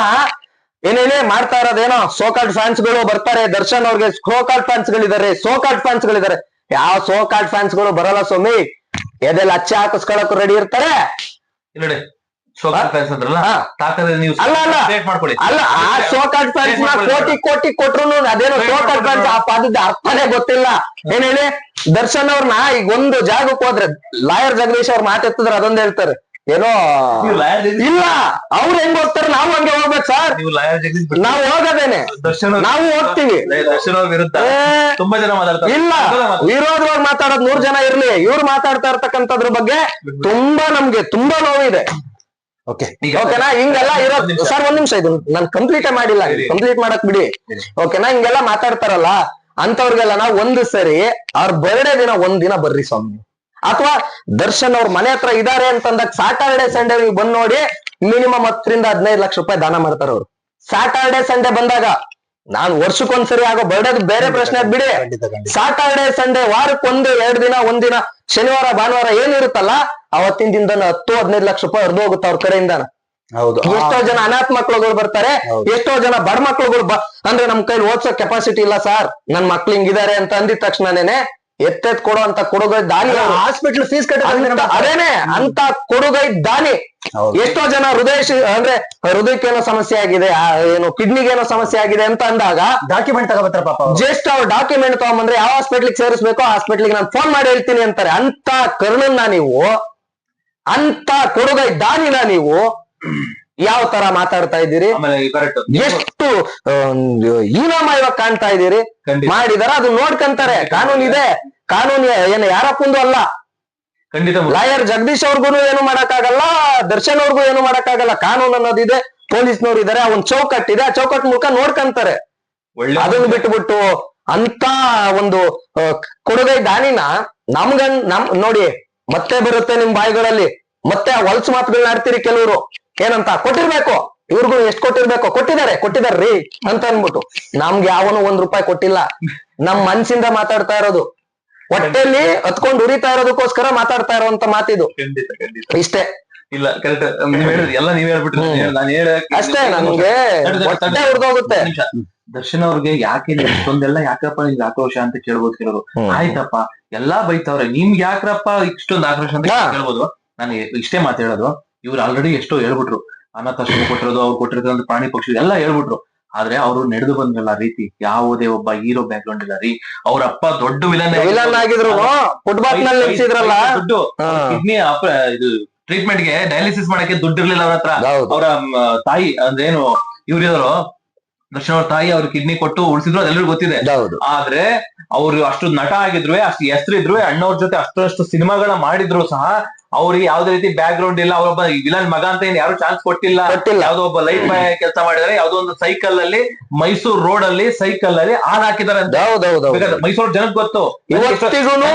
ಏನೇನೇ ಮಾಡ್ತಾ ಇರೋದೇನೋ ಸೋಕಾಲ್ಡ್ ಫ್ಯಾನ್ಸ್ಗಳು ಬರ್ತಾರೆ, ದರ್ಶನ್ ಅವ್ರಿಗೆ ಸೋಕಾಲ್ಡ್ ಫ್ಯಾನ್ಸ್ ಗಳಿದ್ದಾರೆ ಸೋಕಾಲ್ಡ್ ಫ್ಯಾನ್ಸ್ ಗಳಿದ್ದಾರೆ. ಯಾವ ಸೋಕಾಲ್ಡ್ ಫ್ಯಾನ್ಸ್ಗಳು ಬರಲ್ಲ ಸ್ವಾಮಿ? ಎದೆಲ್ಲ ಅಚ್ಚೆ ಹಾಕಿಸ್ಕೊಳಕ್ ರೆಡಿ ಇರ್ತಾರೆ? ಅಲ್ಲ, ಅಲ್ಲ. ಅಲ್ಲ ಆ ಕೋಟಿ ಕೋಟಿ ಕೊಟ್ರು ಅದೇನೋ ಆ ಪದದ ಅರ್ಥನೇ ಗೊತ್ತಿಲ್ಲ. ಏನ್ ಹೇಳಿ? ದರ್ಶನ್ ಅವ್ರನ್ನ ಈಗ ಒಂದು ಜಾಗಕ್ಕೆ ಹೋದ್ರೆ ಲಾಯರ್ ಜಗದೀಶ್ ಅವ್ರ ಮಾತೆತ್ತಿದ್ರೆ ಅದೊಂದ್ ಹೇಳ್ತಾರೆ. ಏನೋ ಇಲ್ಲ ಅವ್ರು ಹೆಂಗ್ ಹೋಗ್ತಾರೆ ನಾವು ಹಂಗೆ ಹೋಗ್ಬೇಕು ಸರ್. ನೀವು ಹೋಗೋದೇನೆ. ದರ್ಶನ್ ನಾವು ಹೋಗ್ತೀವಿ. ತುಂಬಾ ಜನ ಇಲ್ಲ. ವಿರೋಧವಾಗಿ ಮಾತಾಡೋದ್ ನೂರ್ ಜನ ಇರ್ಲಿ. ಇವ್ರು ಮಾತಾಡ್ತಾ ಇರ್ತಕ್ಕಂಥದ್ರ ಬಗ್ಗೆ ತುಂಬಾ ನಮ್ಗೆ ತುಂಬಾ ನೋವಿದೆ ಓಕೆ ಓಕೆನಾ ಹಿಂಗೆಲ್ಲ ಇರೋ ಸರ್ ಒಂದ್ ನಿಮಿಷ ಇದು ನಾನು ಕಂಪ್ಲೀಟ್ ಮಾಡಿಲ್ಲ. ಕಂಪ್ಲೀಟ್ ಮಾಡಕ್ ಬಿಡಿ. ಓಕೆನಾ ಹಿಂಗೆಲ್ಲ ಮಾತಾಡ್ತಾರಲ್ಲ ಅಂತವ್ರಿಗೆಲ್ಲ ನಾವು ಒಂದು ಸರಿ ಅವ್ರ ಬರ್ಡೇ ದಿನ ಒಂದ್ ದಿನ ಬರ್ರಿ ಸ್ವಾಮಿ. ಅಥವಾ ದರ್ಶನ್ ಅವ್ರ ಮನೆ ಹತ್ರ ಇದಾರೆ ಅಂತಂದಾಗ ಸಾಟರ್ಡೆ ಸಂಡೇ ಬಂದ್ ನೋಡಿ ಮಿನಿಮಮ್ ಹತ್ತರಿಂದ ಹದಿನೈದು ಲಕ್ಷ ರೂಪಾಯಿ ದಾನ ಮಾಡ್ತಾರ ಅವ್ರು. ಸಾಟರ್ಡೆ ಸಂಡೇ ಬಂದಾಗ ನಾನ್ ವರ್ಷಕ್ಕೊಂದ್ಸರಿ ಆಗೋ ಬರ್ಡೇ ಬೇರೆ ಪ್ರಶ್ನೆ ಬಿಡಿ. ಸಾಟರ್ಡೆ ಸಂಡೇ ವಾರಕ್ಕೆ ಒಂದು ಎರಡ್ ದಿನ ಒಂದಿನ ಶನಿವಾರ ಭಾನುವಾರ ಏನಿರುತ್ತಲ್ಲ ಅವತ್ತಿನ ದಿನದ ಹತ್ತು ಹದಿನೈದು ಲಕ್ಷ ರೂಪಾಯಿ ಹರಿದು ಹೋಗುತ್ತೆ ಅವ್ರ ಕಡೆಯಿಂದ ಹೌದು. ಎಷ್ಟೋ ಜನ ಅನಾಥ ಮಕ್ಳುಗಳು ಬರ್ತಾರೆ. ಎಷ್ಟೋ ಜನ ಬಡ ಮಕ್ಳುಗಳು ಅಂದ್ರೆ ನಮ್ ಕೈಲಿ ಓದ್ಸೋ ಕೆಪಾಸಿಟಿ ಇಲ್ಲ ಸರ್ ನನ್ ಮಕ್ಳು ಹಿಂಗಿದ್ದಾರೆ ಅಂತ ಅಂದಿದ ತಕ್ಷಣನೇನೆ ಎತ್ತೆತ್ ಕೊಡೋ ಅಂತ ಕೊಡುಗೈ ದಾನಿ. ಹಾಸ್ಪಿಟಲ್ ಫೀಸ್ ಅಂತ- ಅದೇನೆ ಅಂತ ಕೊಡುಗೈ ದಾನಿ ಎಷ್ಟೋ ಜನ ಹೃದಯ ಅಂದ್ರೆ ಹೃದಯಕ್ಕೇನೋ ಸಮಸ್ಯೆ ಆಗಿದೆ ಏನು ಏನು ಕಿಡ್ನಿಗೇನೋ ಸಮಸ್ಯೆ ಆಗಿದೆ ಅಂತ ಅಂದಾಗ ಡಾಕ್ಯುಮೆಂಟ್ ತಗೋಬರ್ತಾರ ಪಾಪ. ಜಸ್ಟ್ ಅವ್ರ ಡಾಕ್ಯುಮೆಂಟ್ ತಗೊಂಬಂದ್ರೆ ಯಾವ ಹಾಸ್ಪಿಟ್ಲಿಗೆ ಸೇರಿಸ್ಬೇಕು ಹಾಸ್ಪಿಟ್ಲಿಗೆ ನಾನು ಫೋನ್ ಮಾಡಿ ಹೇಳ್ತೀನಿ ಅಂತಾರೆ ಅಂತ ಕರ್ಣನ್ನ ನೀವು ಅಂತ ಕೊಡುಗೈ ದಾನಿನ ನೀವು ಯಾವ ತರ ಮಾತಾಡ್ತಾ ಇದ್ದೀರಿ? ಎಷ್ಟು ಹೀನಾಮಯವಾಗಿ ಕಾಣ್ತಾ ಇದ್ದೀರಿ? ಮಾಡಿದಾರ ಅದು ನೋಡ್ಕಂತಾರೆ. ಕಾನೂನು ಇದೆ. ಕಾನೂನು ಏನು ಯಾರಪ್ಪಂದು ಅಲ್ಲ. ಖಂಡಿತ ಲಾಯರ್ ಜಗದೀಶ್ ಅವ್ರಿಗೂ ಏನು ಮಾಡಕ್ಕಾಗಲ್ಲ ದರ್ಶನ್ ಅವ್ರಿಗೂ ಏನು ಮಾಡಕ್ಕಾಗಲ್ಲ. ಕಾನೂನು ಅನ್ನೋದಿದೆ. ಪೊಲೀಸ್ನವ್ರು ಇದಾರೆ ಅವನ್ ಚೌಕಟ್ಟಿದೆ. ಆ ಚೌಕಟ್ ಮೂಲಕ ನೋಡ್ಕಂತಾರೆ. ಒಳ್ಳೆ ಅದನ್ನ ಬಿಟ್ಬಿಟ್ಟು ಅಂತ ಒಂದು ಕೊಡುಗೆ ದಾನಿನ ನಮ್ಗನ್ ನಮ್ ನೋಡಿ ಮತ್ತೆ ಬರುತ್ತೆ ನಿಮ್ ಬಾಯಿಗಳಲ್ಲಿ. ಮತ್ತೆ ಹೊಲ್ಸು ಮಾತುಗಳನ್ನ ಆಡ್ತೀರಿ ಕೆಲವರು. ಏನಂತ ಕೊಟ್ಟಿರ್ಬೇಕು. ಇವ್ರಿಗೂ ಎಷ್ಟ್ ಕೊಟ್ಟಿರ್ಬೇಕು? ಕೊಟ್ಟಿದ್ದಾರೆ. ಕೊಟ್ಟಿದಾರ್ರಿ ಅಂತ ಅನ್ಬಿಟ್ಟು ನಮ್ಗೆ ಯಾವನು ಒಂದ್ ರೂಪಾಯಿ ಕೊಟ್ಟಿಲ್ಲ. ನಮ್ ಮನ್ಸಿಂದ ಮಾತಾಡ್ತಾ ಇರೋದು. ಹೊಟ್ಟೆಯಲ್ಲಿ ಹತ್ಕೊಂಡು ಉರಿತಾ ಇರೋದಕ್ಕೋಸ್ಕರ ಮಾತಾಡ್ತಾ ಇರೋಂತ ಮಾತಿದು. ಖಂಡಿತ ಖಂಡಿತ. ಇಷ್ಟೇ. ಇಲ್ಲ ಕರೆಕ್ಟ್ ನೀವ್ ಹೇಳಿದ್ರಿ ಎಲ್ಲ ನೀವ್ ಹೇಳ್ಬಿಟ್ರಿ. ನಾನು ಹೇಳ ಅಷ್ಟೇ ನಮ್ಗೆ ಹೊಟ್ಟೆ ಹುಡ್ದೋಗುತ್ತೆ ದರ್ಶನ್ ಅವ್ರಿಗೆ ಯಾಕೆ ಇಷ್ಟೊಂದೆಲ್ಲ ಯಾಕಪ್ಪ ನಿಮ್ಗೆ ಆಕ್ರೋಶ ಅಂತ ಕೇಳ್ಬೋದು ಕೆಲವರು ಆಯ್ತಪ್ಪ. ಎಲ್ಲಾ ಬೈತಾವ್ರೆ. ನಿಮ್ಗೆ ಯಾಕ್ರಪ್ಪ ಇಷ್ಟೊಂದು ಆಕ್ರೋಶ ಅಂತ. ಕೇಳ್ಬೋದು? ನಾನು ಇಷ್ಟೇ ಮಾತು ಹೇಳೋದು. ಇವ್ರು ಆಲ್ರೆಡಿ ಎಷ್ಟೋ ಹೇಳ್ಬಿಟ್ರು. ಅನಾಥಾಶ್ರಮ ಕೊಟ್ಟಿರೋದು ಅವ್ರು ಕೊಟ್ಟಿರೋದು ಪ್ರಾಣಿ ಪಕ್ಷಿ ಎಲ್ಲ ಹೇಳ್ಬಿಟ್ರು. ಆದ್ರೆ ಅವರು ನಡೆದು ಬಂದ್ರಲ್ಲ ರೀತಿ. ಯಾವುದೇ ಒಬ್ಬ ಹೀರೋ ಬ್ಯಾಕ್ ಗ್ರೌಂಡ್ ಇಲ್ಲ ರೀ. ಅವ್ರ ಅಪ್ಪ ದೊಡ್ಡ ವಿಲನ್ ವಿಲನ್ ಆಗಿದ್ರು. ಫುಟ್ಬಾಲ್ನಲ್ಲಿ ನಿಲ್ಸಿದ್ರಲ್ಲ? ದುಡ್ಡು. ಕಿಡ್ನಿ ಇದು ಟ್ರೀಟ್ಮೆಂಟ್ಗೆ ಡಯಾಲಿಸಿಸ್ ಮಾಡಕ್ಕೆ ದುಡ್ಡು ಇರ್ಲಿಲ್ಲ ಅವ್ರ ಹತ್ರ. ಅವರ ತಾಯಿ ಅಂದ್ರೆ ಏನು ಇವ್ರಿದ್ರು ದರ್ಶನ್ ಅವ್ರ ತಾಯಿ ಅವ್ರ ಕಿಡ್ನಿ ಕೊಟ್ಟು ಉಳಿಸಿದ್ರು ಅದೆಲ್ಲರಿಗೂ ಗೊತ್ತಿದೆ. ಆದ್ರೆ ಅವ್ರು ಅಷ್ಟು ನಟ ಆಗಿದ್ರು ಅಷ್ಟು ಹೆಸರಿದ್ರು ಅಣ್ಣವ್ರ ಜೊತೆ ಅಷ್ಟಷ್ಟು ಸಿನಿಮಾಗಳ ಮಾಡಿದ್ರು ಸಹ ಅವ್ರಿಗೆ ಯಾವ್ದೇ ರೀತಿ ಬ್ಯಾಕ್ ಗ್ರೌಂಡ್ ಇಲ್ಲ ಅವರೊಬ್ಬ ವಿಲನ್ ಮಗ ಅಂತ ಏನ್ ಯಾರು ಚಾನ್ಸ್ ಕೊಟ್ಟಿಲ್ಲ. ಯಾವ್ದೋ ಒಬ್ಬ ಲೈಟ್ ಬಾಯ್ ಕೆಲಸ ಮಾಡಿದಾರೆ ಯಾವ್ದೋ ಒಂದು ಸೈಕಲ್ ಅಲ್ಲಿ ಮೈಸೂರು ರೋಡ್ ಅಲ್ಲಿ ಸೈಕಲ್ ಅಲ್ಲಿ ಆನ್ ಹಾಕಿದ್ದಾರೆ ಅಂತ. ಮೈಸೂರು ಜನಕ್ಕೆ ಗೊತ್ತು.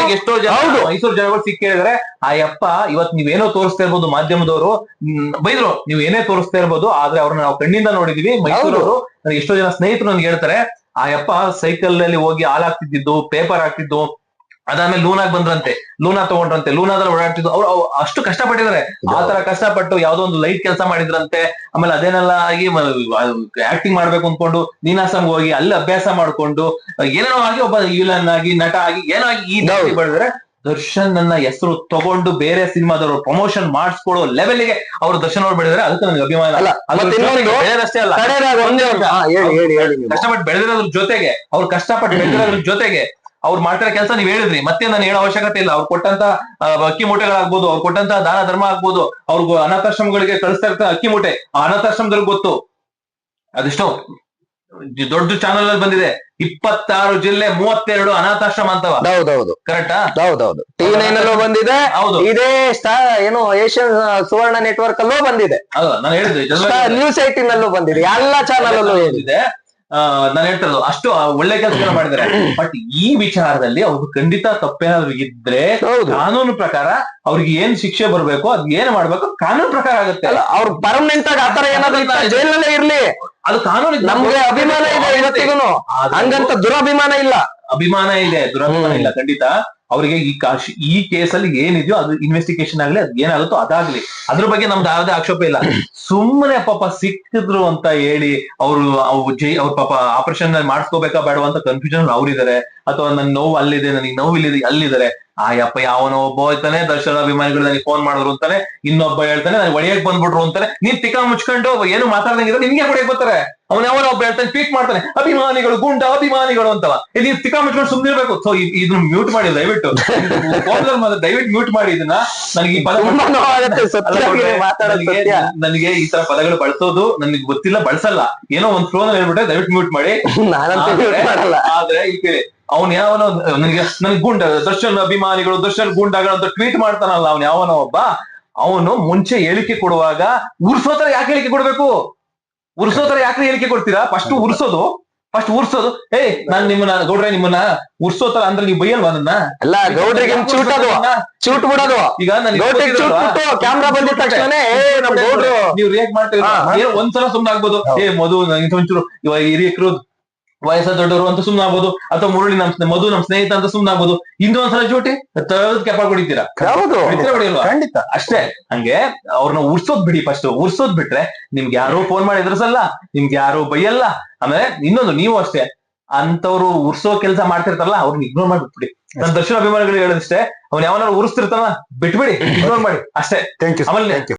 ಎಷ್ಟೋ- ಜನ. ಮೈಸೂರು ಜನಗಳು ಸಿಕ್ಕಿದ್ರೆ ಆ ಯಪ್ಪ ಇವತ್ ನೀವೇನೋ ತೋರಿಸ್ತಾ ಇರ್ಬೋದು ಮಾಧ್ಯಮದವರು. ಬೈದ್ರು ನೀವ್ ಏನೇ ತೋರಿಸ್ತಾ ಇರ್ಬೋದು ಆದ್ರೆ ಅವ್ರನ್ನ ನಾವು ಕಣ್ಣಿಂದ ನೋಡಿದೀವಿ. ಮೈಸೂರವರು ಎಷ್ಟೋ ಜನ ಸ್ನೇಹಿತರು ನನ್ಗೆ ಹೇಳ್ತಾರೆ ಆ ಯಪ್ಪ ಸೈಕಲ್ ಅಲ್ಲಿ ಹೋಗಿ ಹಾಲ್ ಹಾಕ್ತಿದ್ದು ಪೇಪರ್ ಹಾಕ್ತಿದ್ದು ಅದಾದ್ಮೇಲೆ ಲೂನಾಗ್ ಬಂದ್ರಂತೆ. ಲೂನಾ ತಗೊಂಡ್ರಂತೆ. ಲೂನಾದಲ್ಲಿ ಓಡಾಡ್ತಿದ್ರು ಅವ್ರು ಅಷ್ಟು ಕಷ್ಟಪಟ್ಟಿದ್ದಾರೆ. ಆ ತರ ಕಷ್ಟಪಟ್ಟು ಯಾವ್ದೋ ಒಂದು ಲೈಟ್ ಕೆಲಸ ಮಾಡಿದ್ರಂತೆ. ಆಮೇಲೆ ಅದೇನೆಲ್ಲ ಆಗಿ ಆಕ್ಟಿಂಗ್ ಮಾಡ್ಬೇಕು ಅನ್ಕೊಂಡು ನೀನಾಸಂಗ್ ಹೋಗಿ ಅಲ್ಲಿ ಅಭ್ಯಾಸ ಮಾಡ್ಕೊಂಡು ಏನೇನೋ ಆಗಿ ಒಬ್ಬ ವಿಲನ್ ಆಗಿ ನಟ ಆಗಿ ಏನೋ ಆಗಿ ಈ ದಾರಿ ಬೆಳೆದ್ರೆ ದರ್ಶನ್ ನನ್ನ ಹೆಸರು ತಗೊಂಡು ಬೇರೆ ಸಿನಿಮಾದವರು ಪ್ರಮೋಷನ್ ಮಾಡಿಸ್ಕೊಡೋ ಲೆವೆಲ್ಗೆ ಅವರು ದರ್ಶನ್ ಅವ್ರು ಬೆಳೆದ್ರೆ ಅದಕ್ಕೆ ನನಗೆ ಅಭಿಮಾನ. ಅಲ್ಲ, ಬೆಳೆಯೋದಷ್ಟೇ ಅಲ್ಲ. ಕಷ್ಟಪಟ್ಟು ಬೆಳೆದಿರೋದ್ರ ಜೊತೆಗೆ ಅವ್ರು ಕಷ್ಟಪಟ್ಟು ಬೆಳೆದಿರೋದ್ರ ಜೊತೆಗೆ ಅವ್ರು ಮಾಡ್ತಿರೋ ಕೆಲಸ ನೀವ್ ಹೇಳಿದ್ರಿ. ಮತ್ತೆ ನಾನು ಹೇಳೋ ಅವಶ್ಯಕತೆ ಇಲ್ಲ. ಅವ್ರು ಕೊಟ್ಟಂತ ಅಕ್ಕಿ ಮೂಟೆಗಳಾಗ್ಬೋದು ಅವ್ರು ಕೊಟ್ಟಂತ ದಾನ ಧರ್ಮ ಆಗ್ಬೋದು ಅವ್ರಿಗೆ ಅನಾಥಾಶ್ರಮಗಳಿಗೆ ಕಳಿಸ್ತಾ ಇರ್ತಾರೆ ಅಕ್ಕಿ ಮೂಟೆ. ಆ ಅನಾಥಾಶ್ರಮದವ್ರಿಗೆ ಗೊತ್ತು. ಅದೆಷ್ಟೋ ದೊಡ್ಡ ಚಾನಲ್ ಅಲ್ಲಿ ಬಂದಿದೆ. ಇಪ್ಪತ್ತಾರು ಜಿಲ್ಲೆ ಮೂವತ್ತೆರಡು ಅನಾಥಾಶ್ರಮ ಅಂತವ. ಹೌದೌದು. ಕರೆಕ್ಟಾ ಹೌದೌದು. ಟಿವಿ ನೈನ್ ಅಲ್ಲೂ ಬಂದಿದೆ. ಹೌದು. ಇದೇ ಸ್ಟಾರ್ ಏನು ಏಷ್ಯನ್ ಸುವರ್ಣ ನೆಟ್ವರ್ಕ್ ಅಲ್ಲೂ ಬಂದಿದೆ. ಹೌದು ನಾನು ಹೇಳಿದ್ರಿ ನ್ಯೂಸ್ ಏಟಿನ್ ಅಲ್ಲೂ ಬಂದಿದೆ. ಎಲ್ಲಾ ಚಾನಲ್ ಅಲ್ಲೂ ಬಂದಿದೆ. ನಾನು ಹೇಳ್ತಿರೋದು ಅಷ್ಟು ಒಳ್ಳೆ ಕೆಲಸ ಮಾಡಿದ್ದಾರೆ. ಬಟ್ ಈ ವಿಚಾರದಲ್ಲಿ ಅವ್ರು ಖಂಡಿತ ತಪ್ಪೇನಾದ್ರೂ ಇದ್ರೆ ಹೌದು. ಕಾನೂನು ಪ್ರಕಾರ ಅವ್ರಿಗೆ ಏನ್ ಶಿಕ್ಷೆ ಬರ್ಬೇಕು ಅದ್ ಏನ್ ಮಾಡ್ಬೇಕು ಕಾನೂನು ಪ್ರಕಾರ ಆಗುತ್ತೆ. ಅಲ್ಲ ಅವ್ರು ಪರ್ಮನೆಂಟ್ ಆಗಿ ಆತರ ಏನಾದ್ರು ಜೈಲಲ್ಲೇ ಇರ್ಲಿ. ಅದು ಕಾನೂನು ನಮ್ಗೆ ಅಭಿಮಾನ ಇದೆ ಇವತ್ತಿಗೂ ಹಂಗಂತ ದುರಭಿಮಾನ ಇಲ್ಲ. ಅಭಿಮಾನ ಇದೆ ದುರಭಿಮಾನ. ಇಲ್ಲ ಖಂಡಿತ. ಅವರಿಗೆ ಈ ಕಾಶ್ ಈ ಕೇಸಲ್ಲಿ ಏನಿದೆಯೋ ಅದು ಇನ್ವೆಸ್ಟಿಗೇಷನ್ ಆಗ್ಲಿ ಅದ್ ಏನಾಗುತ್ತೋ ಅದಾಗ್ಲಿ. ಅದ್ರ ಬಗ್ಗೆ ನಮ್ದು ಯಾವುದೇ ಆಕ್ಷೇಪ ಇಲ್ಲ. ಸುಮ್ಮನೆ ಪಾಪ ಸಿಕ್ಕಿದ್ರು ಅಂತ ಹೇಳಿ ಅವರು ಜೈ ಅವ್ರ ಪಾಪ ಆಪರೇಷನ್ ಮಾಡಿಸ್ಕೋಬೇಕಾ ಬೇಡವಂತ ಅಂತ ಕನ್ಫ್ಯೂಷನ್ ಅವ್ರಿದ್ದಾರೆ. ಅಥವಾ ನನ್ ನೋವು ಅಲ್ಲಿದೆ ನನಗೆ ನೋವು ಇಲ್ಲಿದೆ ಅಲ್ಲಿದ್ದಾರೆ. ಆ ಯಪ್ಪ ಯಾವನೋ ಒಬ್ಬ ಹೋಯ್ತಾನೆ ದರ್ಶನ ಅಭಿಮಾನಿಗಳು ನನಗೆ ಫೋನ್ ಮಾಡಿದ್ರು ಅಂತಾನೆ ಇನ್ನೊಬ್ಬ ಹೇಳ್ತಾನೆ ನನಗೆ ಒಡೆಯಕ್ ಬಂದ್ಬಿಟ್ರು ಅಂತಾನೆ ನೀನ್ ತಿಕ್ಕ ಮುಚ್ಕೊಂಡು ಏನು ಮಾತಾಡ್ದಂಗಿದ್ರೆ ನಿನ್ಗೆ ಹೊಡೆಯಕ್ ಬರ್ತಾರೆ? ಅವನ ಯಾವನೋ ಒಬ್ಬ ಹೇಳ್ತಾನೆ ಟ್ವೀಟ್ ಮಾಡ್ತಾನೆ ಅಭಿಮಾನಿಗಳು ಗುಂಡ ಅಭಿಮಾನಿಗಳು ಅಂತವ ನೀನ್ ತಿಕ್ಕ ಮುಚ್ಕೊಂಡು ಸುಮ್ನಿರ್ಬೇಕು ಸೊ ಇದನ್ನ ಮ್ಯೂಟ್ ಮಾಡಿ ದಯವಿಟ್ಟು. ದಯವಿಟ್ಟು ಮ್ಯೂಟ್ ಮಾಡಿ ಇದನ್ನ. ನನಗೆ ನನಗೆ ಈ ತರ ಪದಗಳು ಬಳಸೋದು ನನಗೆ ಗೊತ್ತಿಲ್ಲ ಬಳಸಲ್ಲ. ಏನೋ ಒಂದ್ ಫ್ಲೋನ್ ಹೇಳ್ಬಿಟ್ರೆ ದಯವಿಟ್ಟು ಮ್ಯೂಟ್ ಮಾಡಿ. ಆದ್ರೆ- ಈ ಇಲ್ಲಿ ಅವ್ನ್ ಯಾವನೋ ನನಗೆ ನನ್ ಗುಂಡ ದರ್ಶನ್ ಅಭಿಮಾನಿಗಳು ದರ್ಶನ್ ಗುಂಡಾಗಳು ಅಂತ ಟ್ವೀಟ್ ಮಾಡ್ತಾನಲ್ಲ ಅವ್ನ್ ಯಾವನೋ ಒಬ್ಬ. ಅವನು ಮುಂಚೆ ಹೇಳಿಕೆ ಕೊಡುವಾಗ ಉರ್ಸೋತರ ಯಾಕೆ ಹೇಳಿಕೆ ಕೊಡ್ಬೇಕು? ಉರ್ಸೋತರ ಯಾಕೆ ಹೇಳಿಕೆ ಕೊಡ್ತೀರಾ? ಫಸ್ಟ್ ಉರ್ಸೋದು ಫಸ್ಟ್ ಉರ್ಸೋದು. ಏ ನಾನ್ ನಿಮ್ಮನ್ನ ಗೌಡ್ರೆ ನಿಮ್ಮನ್ನ ಉರ್ಸೋತರ ಅಂದ್ರೆ ನೀವು ಬೈಯಲ್ವಾ ನನ್ನ? ಅಲ್ಲ ಗೌಡ್ರಿಗೆ ಚೂಟ್ ಬಿಡೋದು. ಈಗ ಕ್ಯಾಮ್ರಾ ಬಂದಿದ ತಕ್ಷಣ ನೀವು ರಿಯಾಕ್ಟ್ ಮಾಡ್ತೀರಾ ಒಂದ್ಸಲ ಸುಮ್ನೆ ಆಗ್ಬೋದು. ಏ ಮಧು ನಂಗೆ ಒಂಚೂರು ಇವಾಗ ಹಿರಿಯಕರು ವಯಸ್ಸ ದೊಡ್ಡವರು ಅಂತ ಸುಮ್ನಾಗ್ಬೋದು ಅಥವಾ ಮುರಳಿ ನಮ್ ಮಧು ನಮ್ ಸ್ನೇಹಿತ ಅಂತ ಸುಮ್ನಾಗ್ಬೋದು. ಇಂದು ಒಂದ್ಸಲ ಜೋಟಿ ತಳದ್ ಕೆಪ ಕುಡಿತೀರಾ? ಖಂಡಿತ. ಅಷ್ಟೇ. ಹಂಗೆ ಅವ್ರನ್ನ ಉರ್ಸೋದ್ ಬಿಡಿ ಫಸ್ಟ್ ಉರ್ಸೋದ್ ಬಿಟ್ರೆ ನಿಮ್ಗೆ ಯಾರೋ ಫೋನ್ ಮಾಡಿ ಎದುರಿಸಲ್ಲ ನಿಮ್ಗೆ ಯಾರು ಬೈಯಲ್ಲ. ಆಮೇಲೆ ಇನ್ನೊಂದು ನೀವು ಅಷ್ಟೇ. ಅಂತವ್ರು ಉರ್ಸೋ ಕೆಲಸ ಮಾಡ್ತಿರ್ತಾರಲ್ಲ ಅವ್ರನ್ನ ಇಗ್ನೋರ್ ಮಾಡ್ಬಿಟ್ಬಿಡಿ. ನನ್ನ ದರ್ಶನ ಅಭಿಮಾನಿಗಳು ಹೇಳದಷ್ಟೇ ಅವ್ನ ಯಾವನಾರು ಉರ್ಸ್ತಿರ್ತಾನ ಬಿಟ್ಬಿಡಿ ಇಗ್ನೋರ್ ಮಾಡಿ. ಅಷ್ಟೇ. ಥ್ಯಾಂಕ್ ಯು ಆಮೇಲೆ